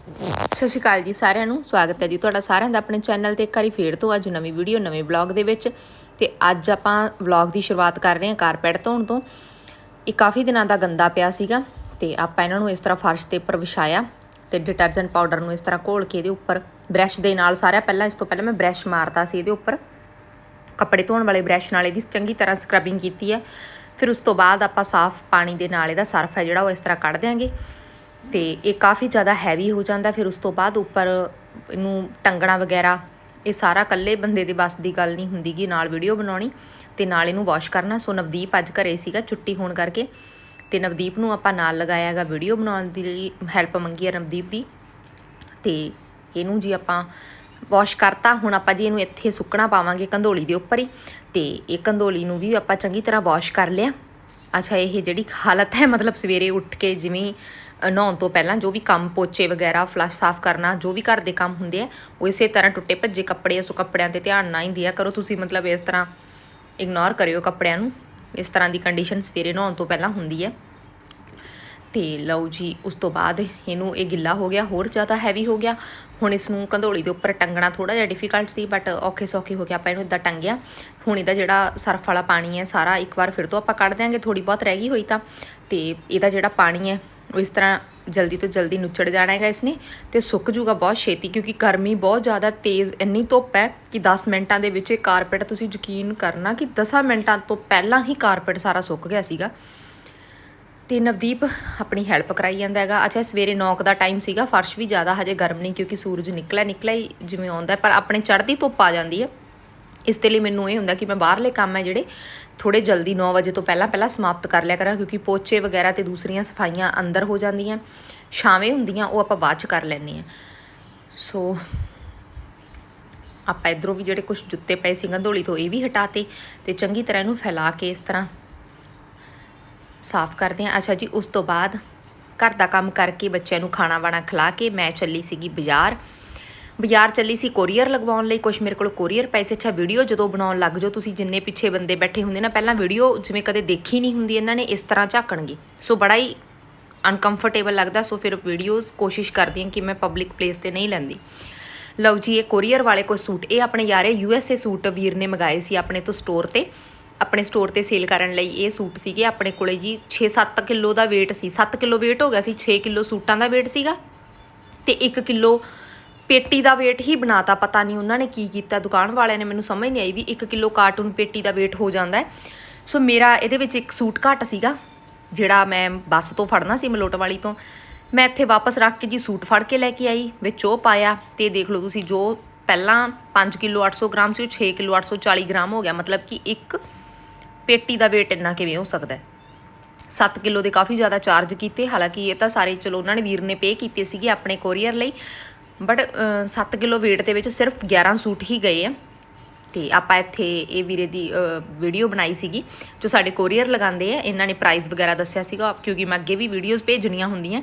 ਸਤਿ ਸ਼੍ਰੀ ਅਕਾਲ ਜੀ ਸਾਰਿਆਂ ਨੂੰ, ਸਵਾਗਤ ਹੈ ਜੀ ਤੁਹਾਡਾ ਸਾਰਿਆਂ ਦਾ ਆਪਣੇ ਚੈਨਲ ਤੇ ਇੱਕ ਵਾਰੀ ਫੇਰ ਤੋਂ ਅੱਜ ਨਵੀਂ ਵੀਡੀਓ, ਨਵੇਂ ਬਲੌਗ ਦੇ ਵਿੱਚ। ਤੇ ਅੱਜ ਆਪਾਂ ਵਲੌਗ ਦੀ ਸ਼ੁਰੂਆਤ ਕਰ ਰਹੇ ਹਾਂ ਕਾਰਪੈਟ ਧੋਣ ਤੋਂ। ਇਹ ਕਾਫੀ ਦਿਨਾਂ ਦਾ ਗੰਦਾ ਪਿਆ ਸੀਗਾ ਤੇ ਆਪਾਂ ਇਹਨਾਂ ਨੂੰ ਇਸ ਤਰ੍ਹਾਂ ਫਰਸ਼ ਤੇ ਉੱਪਰ ਵਿਛਾਇਆ ਤੇ ਡਿਟਰਜੈਂਟ ਪਾਊਡਰ ਨੂੰ ਇਸ ਤਰ੍ਹਾਂ ਘੋਲ ਕੇ ਇਹਦੇ ਉੱਪਰ ਬ੍ਰਸ਼ ਦੇ ਨਾਲ ਸਾਰਾ ਪਹਿਲਾਂ, ਇਸ ਤੋਂ ਪਹਿਲਾਂ ਮੈਂ ਬ੍ਰਸ਼ ਮਾਰਤਾ ਸੀ ਇਹਦੇ ਉੱਪਰ। ਕੱਪੜੇ ਧੋਣ ਵਾਲੇ ਬ੍ਰਸ਼ ਨਾਲ ਇਹਦੀ ਚੰਗੀ ਤਰ੍ਹਾਂ ਸਕਰਬਿੰਗ ਕੀਤੀ ਹੈ। ਫਿਰ ਉਸ ਤੋਂ ਬਾਅਦ ਆਪਾਂ ਸਾਫ਼ ਪਾਣੀ ਦੇ ਨਾਲ ਇਹਦਾ ਸਰਫ ਹੈ ਜਿਹੜਾ ਉਹ ਇਸ ਤਰ੍ਹਾਂ ਕੱਢ ਦਿਆਂਗੇ। ਤੇ ਇਹ ਕਾਫੀ ਜ਼ਿਆਦਾ ਹੈਵੀ ਹੋ ਜਾਂਦਾ, ਫਿਰ ਉਸ ਤੋਂ ਬਾਅਦ ਉੱਪਰ ਇਹਨੂੰ ਟੰਗਣਾ ਵਗੈਰਾ, ਇਹ ਸਾਰਾ ਇਕੱਲੇ ਬੰਦੇ ਦੇ ਬਸ ਦੀ ਗੱਲ ਨਹੀਂ ਹੁੰਦੀ ਗੀ, ਨਾਲ ਵੀਡੀਓ ਬਣਾਉਣੀ ਤੇ ਨਾਲ ਇਹਨੂੰ ਵਾਸ਼ ਕਰਨਾ। ਸੋ ਨਵਦੀਪ ਅੱਜ ਘਰੇ ਸੀਗਾ, ਛੁੱਟੀ ਹੋਣ ਕਰਕੇ ਤੇ ਨਵਦੀਪ ਨੂੰ ਆਪਾਂ ਨਾਲ ਲਗਾਇਆਗਾ ਵੀਡੀਓ ਬਣਾਉਣ ਦੀ ਲਈ ਹੈਲਪ ਮੰਗੀ ਹੈ ਨਵਦੀਪ ਦੀ। ਤੇ ਇਹਨੂੰ ਜੀ ਆਪਾਂ ਵਾਸ਼ ਕਰਤਾ, ਹੁਣ ਆਪਾਂ ਜੀ ਇਹਨੂੰ ਇੱਥੇ ਸੁੱਕਣਾ ਪਾਵਾਂਗੇ ਕੰਧੋਲੀ ਦੇ ਉੱਪਰ ਹੀ ਤੇ ਇਹ ਕੰਧੋਲੀ ਨੂੰ ਵੀ ਆਪਾਂ ਚੰਗੀ ਤਰ੍ਹਾਂ ਵਾਸ਼ ਕਰ ਲਿਆ। ਅੱਛਾ, ਇਹ ਜਿਹੜੀ ਹਾਲਤ ਹੈ, ਮਤਲਬ ਸਵੇਰੇ ਉੱਠ ਕੇ ਜਿਵੇਂ ਨਹਾਉਣ ਤੋਂ ਪਹਿਲਾਂ ਜੋ ਵੀ ਕੰਮ ਪੋਚੇ ਵਗੈਰਾ ਫਲਸ਼ ਸਾਫ਼ ਕਰਨਾ ਜੋ ਵੀ ਘਰ ਦੇ ਕੰਮ ਹੁੰਦੇ ਆ ਉਹ ਇਸੇ ਤਰ੍ਹਾਂ ਟੁੱਟੇ ਭੱਜੇ ਕੱਪੜੇ ਆ, ਸੋ ਕੱਪੜਿਆਂ ਤੇ ਧਿਆਨ ਨਾ ਹੀ ਦਿਆ ਕਰੋ। ਤੁਸੀਂ ਮਤਲਬ ਇਸ ਤਰ੍ਹਾਂ ਇਗਨੋਰ ਕਰਿਓ ਕੱਪੜਿਆਂ ਨੂੰ। ਇਸ ਤਰ੍ਹਾਂ ਦੀ ਕੰਡੀਸ਼ਨ ਸਵੇਰੇ ਨਹਾਉਣ ਤੋਂ ਪਹਿਲਾਂ ਹੁੰਦੀ ਹੈ ਤੇ ਲਓ ਜੀ ਉਸ ਤੋਂ ਬਾਅਦ ਇਹਨੂੰ ਇਹ ਗਿੱਲਾ ਹੋ ਗਿਆ ਹੋਰ ਜ਼ਿਆਦਾ ਹੈਵੀ ਹੋ ਗਿਆ। ਹੁਣ ਇਸ ਨੂੰ ਕੰਧੋਲੀ ਦੇ ਉੱਪਰ ਟੰਗਣਾ ਥੋੜਾ ਜਿਹਾ ਡਿਫਿਕਲਟ ਸੀ ਬਟ ਔਖੇ ਸੌਖੇ ਹੋ ਕੇ ਆਪਾਂ ਇਹਨੂੰ ਇਦਾਂ ਟੰਗਿਆ। ਹੁਣ ਇਹਦਾ ਜਿਹੜਾ ਸਰਫ ਵਾਲਾ ਪਾਣੀ ਹੈ ਸਾਰਾ ਇੱਕ ਵਾਰ ਫਿਰ ਤੋਂ ਆਪਾਂ ਕੱਢ ਦਿਆਂਗੇ ਥੋੜੀ ਬਹੁਤ ਰਹਿ ਗਈ ਹੋਈ ਤਾਂ। ਤੇ ਇਹਦਾ ਜਿਹੜਾ ਪਾਣੀ ਹੈ ਉਹ ਇਸ ਤਰ੍ਹਾਂ ਜਲਦੀ ਤੋਂ ਜਲਦੀ ਨੁੱਚੜ ਜਾਣਾ ਹੈਗਾ ਇਸਨੇ ਤੇ ਸੁੱਕ ਜੂਗਾ ਬਹੁਤ ਛੇਤੀ ਕਿਉਂਕਿ ਗਰਮੀ ਬਹੁਤ ਜ਼ਿਆਦਾ ਤੇਜ਼, ਇੰਨੀ ਧੁੱਪ ਹੈ ਕਿ 10 ਮਿੰਟਾਂ ਦੇ ਵਿੱਚ ਇਹ ਕਾਰਪੈਟ ਤੁਸੀਂ ਯਕੀਨ ਕਰਨਾ ਕਿ 10 ਮਿੰਟਾਂ ਤੋਂ ਪਹਿਲਾਂ ਹੀ ਕਾਰਪੈਟ ਸਾਰਾ ਸੁੱਕ ਗਿਆ ਸੀਗਾ। ਤੇ ਨਵਦੀਪ ਆਪਣੀ ਹੈਲਪ ਕਰਾਈ ਜਾਂਦਾ ਹੈਗਾ। ਅੱਛਾ, ਸਵੇਰੇ 9 ਦਾ ਟਾਈਮ ਸੀਗਾ, ਫਰਸ਼ ਵੀ ਜ਼ਿਆਦਾ ਹਜੇ ਗਰਮ ਨਹੀਂ ਕਿਉਂਕਿ ਸੂਰਜ ਨਿਕਲਿਆ ਨਿਕਲਿਆ ਹੀ ਜਿਵੇਂ ਆਉਂਦਾ ਪਰ ਆਪਣੇ ਚੜ੍ਹਦੀ ਧੁੱਪ ਆ ਜਾਂਦੀ ਹੈ। ਇਸ ਦੇ ਲਈ ਮੈਨੂੰ ਇਹ ਹੁੰਦਾ ਕਿ ਮੈਂ ਬਾਹਰਲੇ ਕੰਮ ਹੈ ਜਿਹੜੇ ਥੋੜੇ ਜਲਦੀ 9 ਵਜੇ ਤੋਂ ਪਹਿਲਾਂ ਪਹਿਲਾਂ ਸਮਾਪਤ ਕਰ ਲਿਆ ਕਰਾਂ, ਕਿਉਂਕਿ ਪੋਚੇ ਵਗੈਰਾ ਤੇ ਦੂਸਰੀਆਂ ਸਫਾਈਆਂ ਅੰਦਰ ਹੋ ਜਾਂਦੀਆਂ, ਛਾਵੇਂ ਹੁੰਦੀਆਂ, ਉਹ ਆਪਾਂ ਬਾਅਦ ਚ ਕਰ ਲੈਂਦੇ ਆ ਸੋ ਆਪਾਂ ਇਧਰੋਂ ਵੀ ਜਿਹੜੇ ਕੁਝ ਜੁੱਤੇ ਪਏ ਸੀ ਗੰਧੋਲੀ ਤੋਂ ਇਹ ਵੀ ਹਟਾਤੇ ਤੇ ਚੰਗੀ ਤਰ੍ਹਾਂ ਇਹਨੂੰ ਫੈਲਾ ਕੇ ਇਸ ਤਰ੍ਹਾਂ ਸਾਫ਼ ਕਰਦੇ ਹਾਂ। ਅੱਛਾ ਜੀ, ਉਸ ਤੋਂ ਬਾਅਦ ਘਰ ਦਾ ਕੰਮ ਕਰਕੇ ਬੱਚਿਆਂ ਨੂੰ ਖਾਣਾ ਵਾਣਾ ਖਿਲਾ ਕੇ ਮੈਂ ਚੱਲੀ ਸੀਗੀ ਬਾਜ਼ਾਰ। ਬਾਜ਼ਾਰ ਚੱਲੀ ਸੀ ਕੋਰੀਅਰ ਲਗਵਾਉਣ ਲਈ ਕੁਝ ਮੇਰੇ ਕੋਲ ਕੋਰੀਅਰ ਪੈਸੇ ਅੱਛਾ ਵੀਡੀਓ ਜਦੋਂ ਬਣਾਉਣ ਲੱਗ ਜਾਓ, ਤੁਸੀਂ ਜਿੰਨੇ ਪਿੱਛੇ ਬੰਦੇ ਬੈਠੇ ਹੁੰਦੇ ਨਾ, ਪਹਿਲਾਂ ਵੀਡੀਓ ਜਿਵੇਂ ਕਦੇ ਦੇਖੀ ਨਹੀਂ ਹੁੰਦੀ, ਇਹਨਾਂ ਨੇ ਇਸ ਤਰ੍ਹਾਂ ਝਾਕਣਗੇ। ਸੋ ਬੜਾ ਹੀ ਅਨਕੰਫਰਟੇਬਲ ਲੱਗਦਾ, ਸੋ ਫਿਰ ਵੀਡੀਓਜ਼ ਕੋਸ਼ਿਸ਼ ਕਰਦੀ ਹਾਂ ਕਿ ਮੈਂ ਪਬਲਿਕ ਪਲੇਸ ਤੇ ਨਹੀਂ ਲੈਂਦੀ। ਲਓ ਜੀ, ਇਹ ਕੋਰੀਅਰ ਵਾਲੇ ਕੋਈ ਸੂਟ, ਇਹ ਆਪਣੇ ਯਾਰੇ ਯੂਐਸਏ ਸੂਟ ਵੀਰ ਨੇ ਮੰਗਾਏ ਸੀ ਆਪਣੇ ਤੋਂ ਸਟੋਰ ਤੇ। ਆਪਣੇ ਸਟੋਰ ਤੇ ਸੇਲ ਕਰਨ ਲਈ ਇਹ ਸੂਟ ਸੀਗੇ, ਆਪਣੇ ਕੋਲੇ ਜੀ 6-7 ਕਿਲੋ ਦਾ weight ਸੀ। 7 ਕਿਲੋ weight ਹੋ ਗਿਆ ਸੀ 6 ਕਿਲੋ ਸੂਟਾਂ ਦਾ weight ਸੀਗਾ ਤੇ 1 ਕਿਲੋ ਪੇਟੀ ਦਾ weight ਹੀ ਬਣਾਤਾ, ਪਤਾ ਨਹੀਂ ਉਹਨਾਂ ਨੇ ਕੀ ਕੀਤਾ। ਦੁਕਾਨ ਵਾਲਿਆਂ ਨੇ ਮੈਨੂੰ ਸਮਝ ਨਹੀਂ ਆਈ ਵੀ 1 ਕਿਲੋ ਕਾਰਟੂਨ ਪੇਟੀ ਦਾ weight ਹੋ ਜਾਂਦਾ ਸੋ ਮੇਰਾ ਇਹਦੇ ਵਿੱਚ ਇੱਕ ਸੂਟ ਘੱਟ ਸੀਗਾ, ਜਿਹੜਾ ਮੈਂ ਬੱਸ ਤੋਂ ਫੜਨਾ ਸੀ ਮਲੋਟ ਵਾਲੀ ਤੋਂ। ਮੈਂ ਇੱਥੇ ਵਾਪਸ ਰੱਖ ਕੇ ਜੀ ਸੂਟ ਫੜ ਕੇ ਲੈ ਕੇ ਆਈ, ਵਿੱਚ ਉਹ ਪਾਇਆ ਤੇ ਦੇਖ ਲਓ ਤੁਸੀਂ ਜੋ ਪਹਿਲਾਂ 5 ਕਿਲੋ 800 ਗ੍ਰਾਮ ਸੀ, ਉਹ 6 ਕਿਲੋ 840 ਗ੍ਰਾਮ ਹੋ ਗਿਆ। ਮਤਲਬ ਕਿ ਇੱਕ ਪੇਟੀ ਦਾ weight ਇੰਨਾ ਕਿਵੇਂ ਹੋ ਸਕਦਾ ਹੈ? 7 ਕਿਲੋ ਦੇ ਕਾਫੀ ਜ਼ਿਆਦਾ ਚਾਰਜ ਕੀਤੇ। ਹਾਲਾਂਕਿ ਇਹ ਤਾਂ ਸਾਰੇ ਚਲੋ ਉਹਨਾਂ ਨੇ ਵੀਰ ਨੇ ਪੇ ਕੀਤੇ ਸੀਗੇ ਆਪਣੇ ਕੋਰੀਅਰ ਲਈ। ਬਟ 7 ਕਿਲੋ weight ਦੇ ਵਿੱਚ ਸਿਰਫ 11 ਸੂਟ ਹੀ ਗਏ ਆ। ਤੇ ਆਪਾਂ ਇੱਥੇ ਇਹ ਵੀਰੇ ਦੀ ਵੀਡੀਓ ਬਣਾਈ ਸੀਗੀ, ਜੋ ਸਾਡੇ ਕੋਰੀਅਰ ਲਗਾਉਂਦੇ ਆ। ਇਹਨਾਂ ਨੇ ਪ੍ਰਾਈਸ ਵਗੈਰਾ ਦੱਸਿਆ ਸੀਗਾ ਕਿਉਂਕਿ ਮੈਂ ਅੱਗੇ ਵੀ ਵੀਡੀਓਜ਼ ਭੇਜਣੀਆਂ ਹੁੰਦੀਆਂ।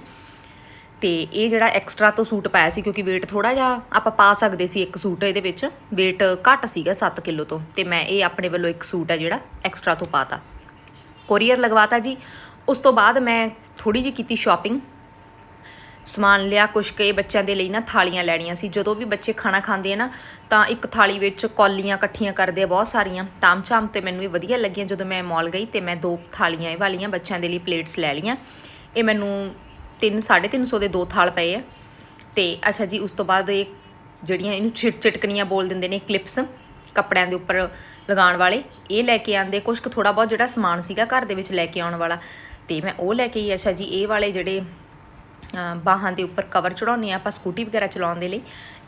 ਤੇ ਇਹ ਜਿਹੜਾ ਐਕਸਟਰਾ ਤੋਂ ਸੂਟ ਪਾਇਆ ਸੀ, ਕਿਉਂਕਿ weight ਥੋੜਾ ਜਿਹਾ ਆਪਾਂ ਪਾ ਸਕਦੇ ਸੀ ਇੱਕ ਸੂਟ ਇਹਦੇ ਵਿੱਚ। weight ਘੱਟ ਸੀਗਾ 7 ਕਿਲੋ ਤੋਂ। ਤੇ ਮੈਂ ਇਹ ਆਪਣੇ ਵੱਲੋਂ ਇੱਕ ਸੂਟ ਹੈ ਜਿਹੜਾ ਐਕਸਟਰਾ ਤੋਂ ਪਾਤਾ। ਕੋਰੀਅਰ ਲਗਵਾਤਾ ਜੀ। ਉਸ ਤੋਂ ਬਾਅਦ ਮੈਂ ਥੋੜੀ ਜਿਹੀ ਕੀਤੀ ਸ਼ਾਪਿੰਗ ਸਮਾਨ ਲਿਆ, ਕੁਛ ਕੇ ਬੱਚਿਆਂ ਦੇ ਲਈ ਨਾ ਥਾਲੀਆਂ ਲੈਣੀਆਂ ਸੀ। ਜਦੋਂ ਵੀ ਬੱਚੇ ਖਾਣਾ ਖਾਂਦੇ ਆ ਨਾ, ਤਾਂ ਇੱਕ ਥਾਲੀ ਵਿੱਚ ਕੌਲੀਆਂ ਇਕੱਠੀਆਂ ਕਰਦੇ ਆ ਬਹੁਤ ਸਾਰੀਆਂ। ਤਾਮਝਾਮ ਤੇ ਮੈਨੂੰ ਇਹ ਵਧੀਆ ਲੱਗੀਆਂ। ਜਦੋਂ ਮੈਂ ਮਾਲ ਗਈ ਤੇ ਮੈਂ ਦੋ ਥਾਲੀਆਂ ਇਹ ਵਾਲੀਆਂ ਬੱਚਿਆਂ ਦੇ ਲਈ ਪਲੇਟਸ ਲੈ ਲਈਆਂ। ਇਹ ਮੈਨੂੰ 3 350 ਦੇ ਦੋ ਥਾਲ ਪਏ ਆ। ਤੇ ਅੱਛਾ ਜੀ, ਉਸ ਤੋਂ ਬਾਅਦ ਇਹ ਜਿਹੜੀਆਂ ਇਹਨੂੰ ਛਿਟ ਚਿਟਕਣੀਆਂ ਬੋਲ ਦਿੰਦੇ ਨੇ ਕਲਿੱਪਸ ਕੱਪੜਿਆਂ ਦੇ ਉੱਪਰ ਲਗਾਉਣ ਵਾਲੇ, ਇਹ ਲੈ ਕੇ ਆਂਦੇ ਕੁਝ ਕੁ ਥੋੜਾ ਬਹੁਤ ਜਿਹੜਾ ਸਮਾਨ ਸੀਗਾ ਘਰ ਦੇ ਵਿੱਚ ਲੈ ਕੇ ਆਉਣ ਵਾਲਾ। ਤੇ ਮੈਂ ਉਹ ਲੈ ਕੇ ਹੀ ਅੱਛਾ ਜੀ, ਇਹ ਵਾਲੇ ਜਿਹੜੇ ਬਾਹਾਂ ਦੇ ਉੱਪਰ ਕਵਰ ਚੜਾਉਂਦੇ ਆ ਆਪਾਂ ਸਕੂਟੀ ਵਗੈਰਾ ਚਲਾਉਣ ਦੇ ਲਈ।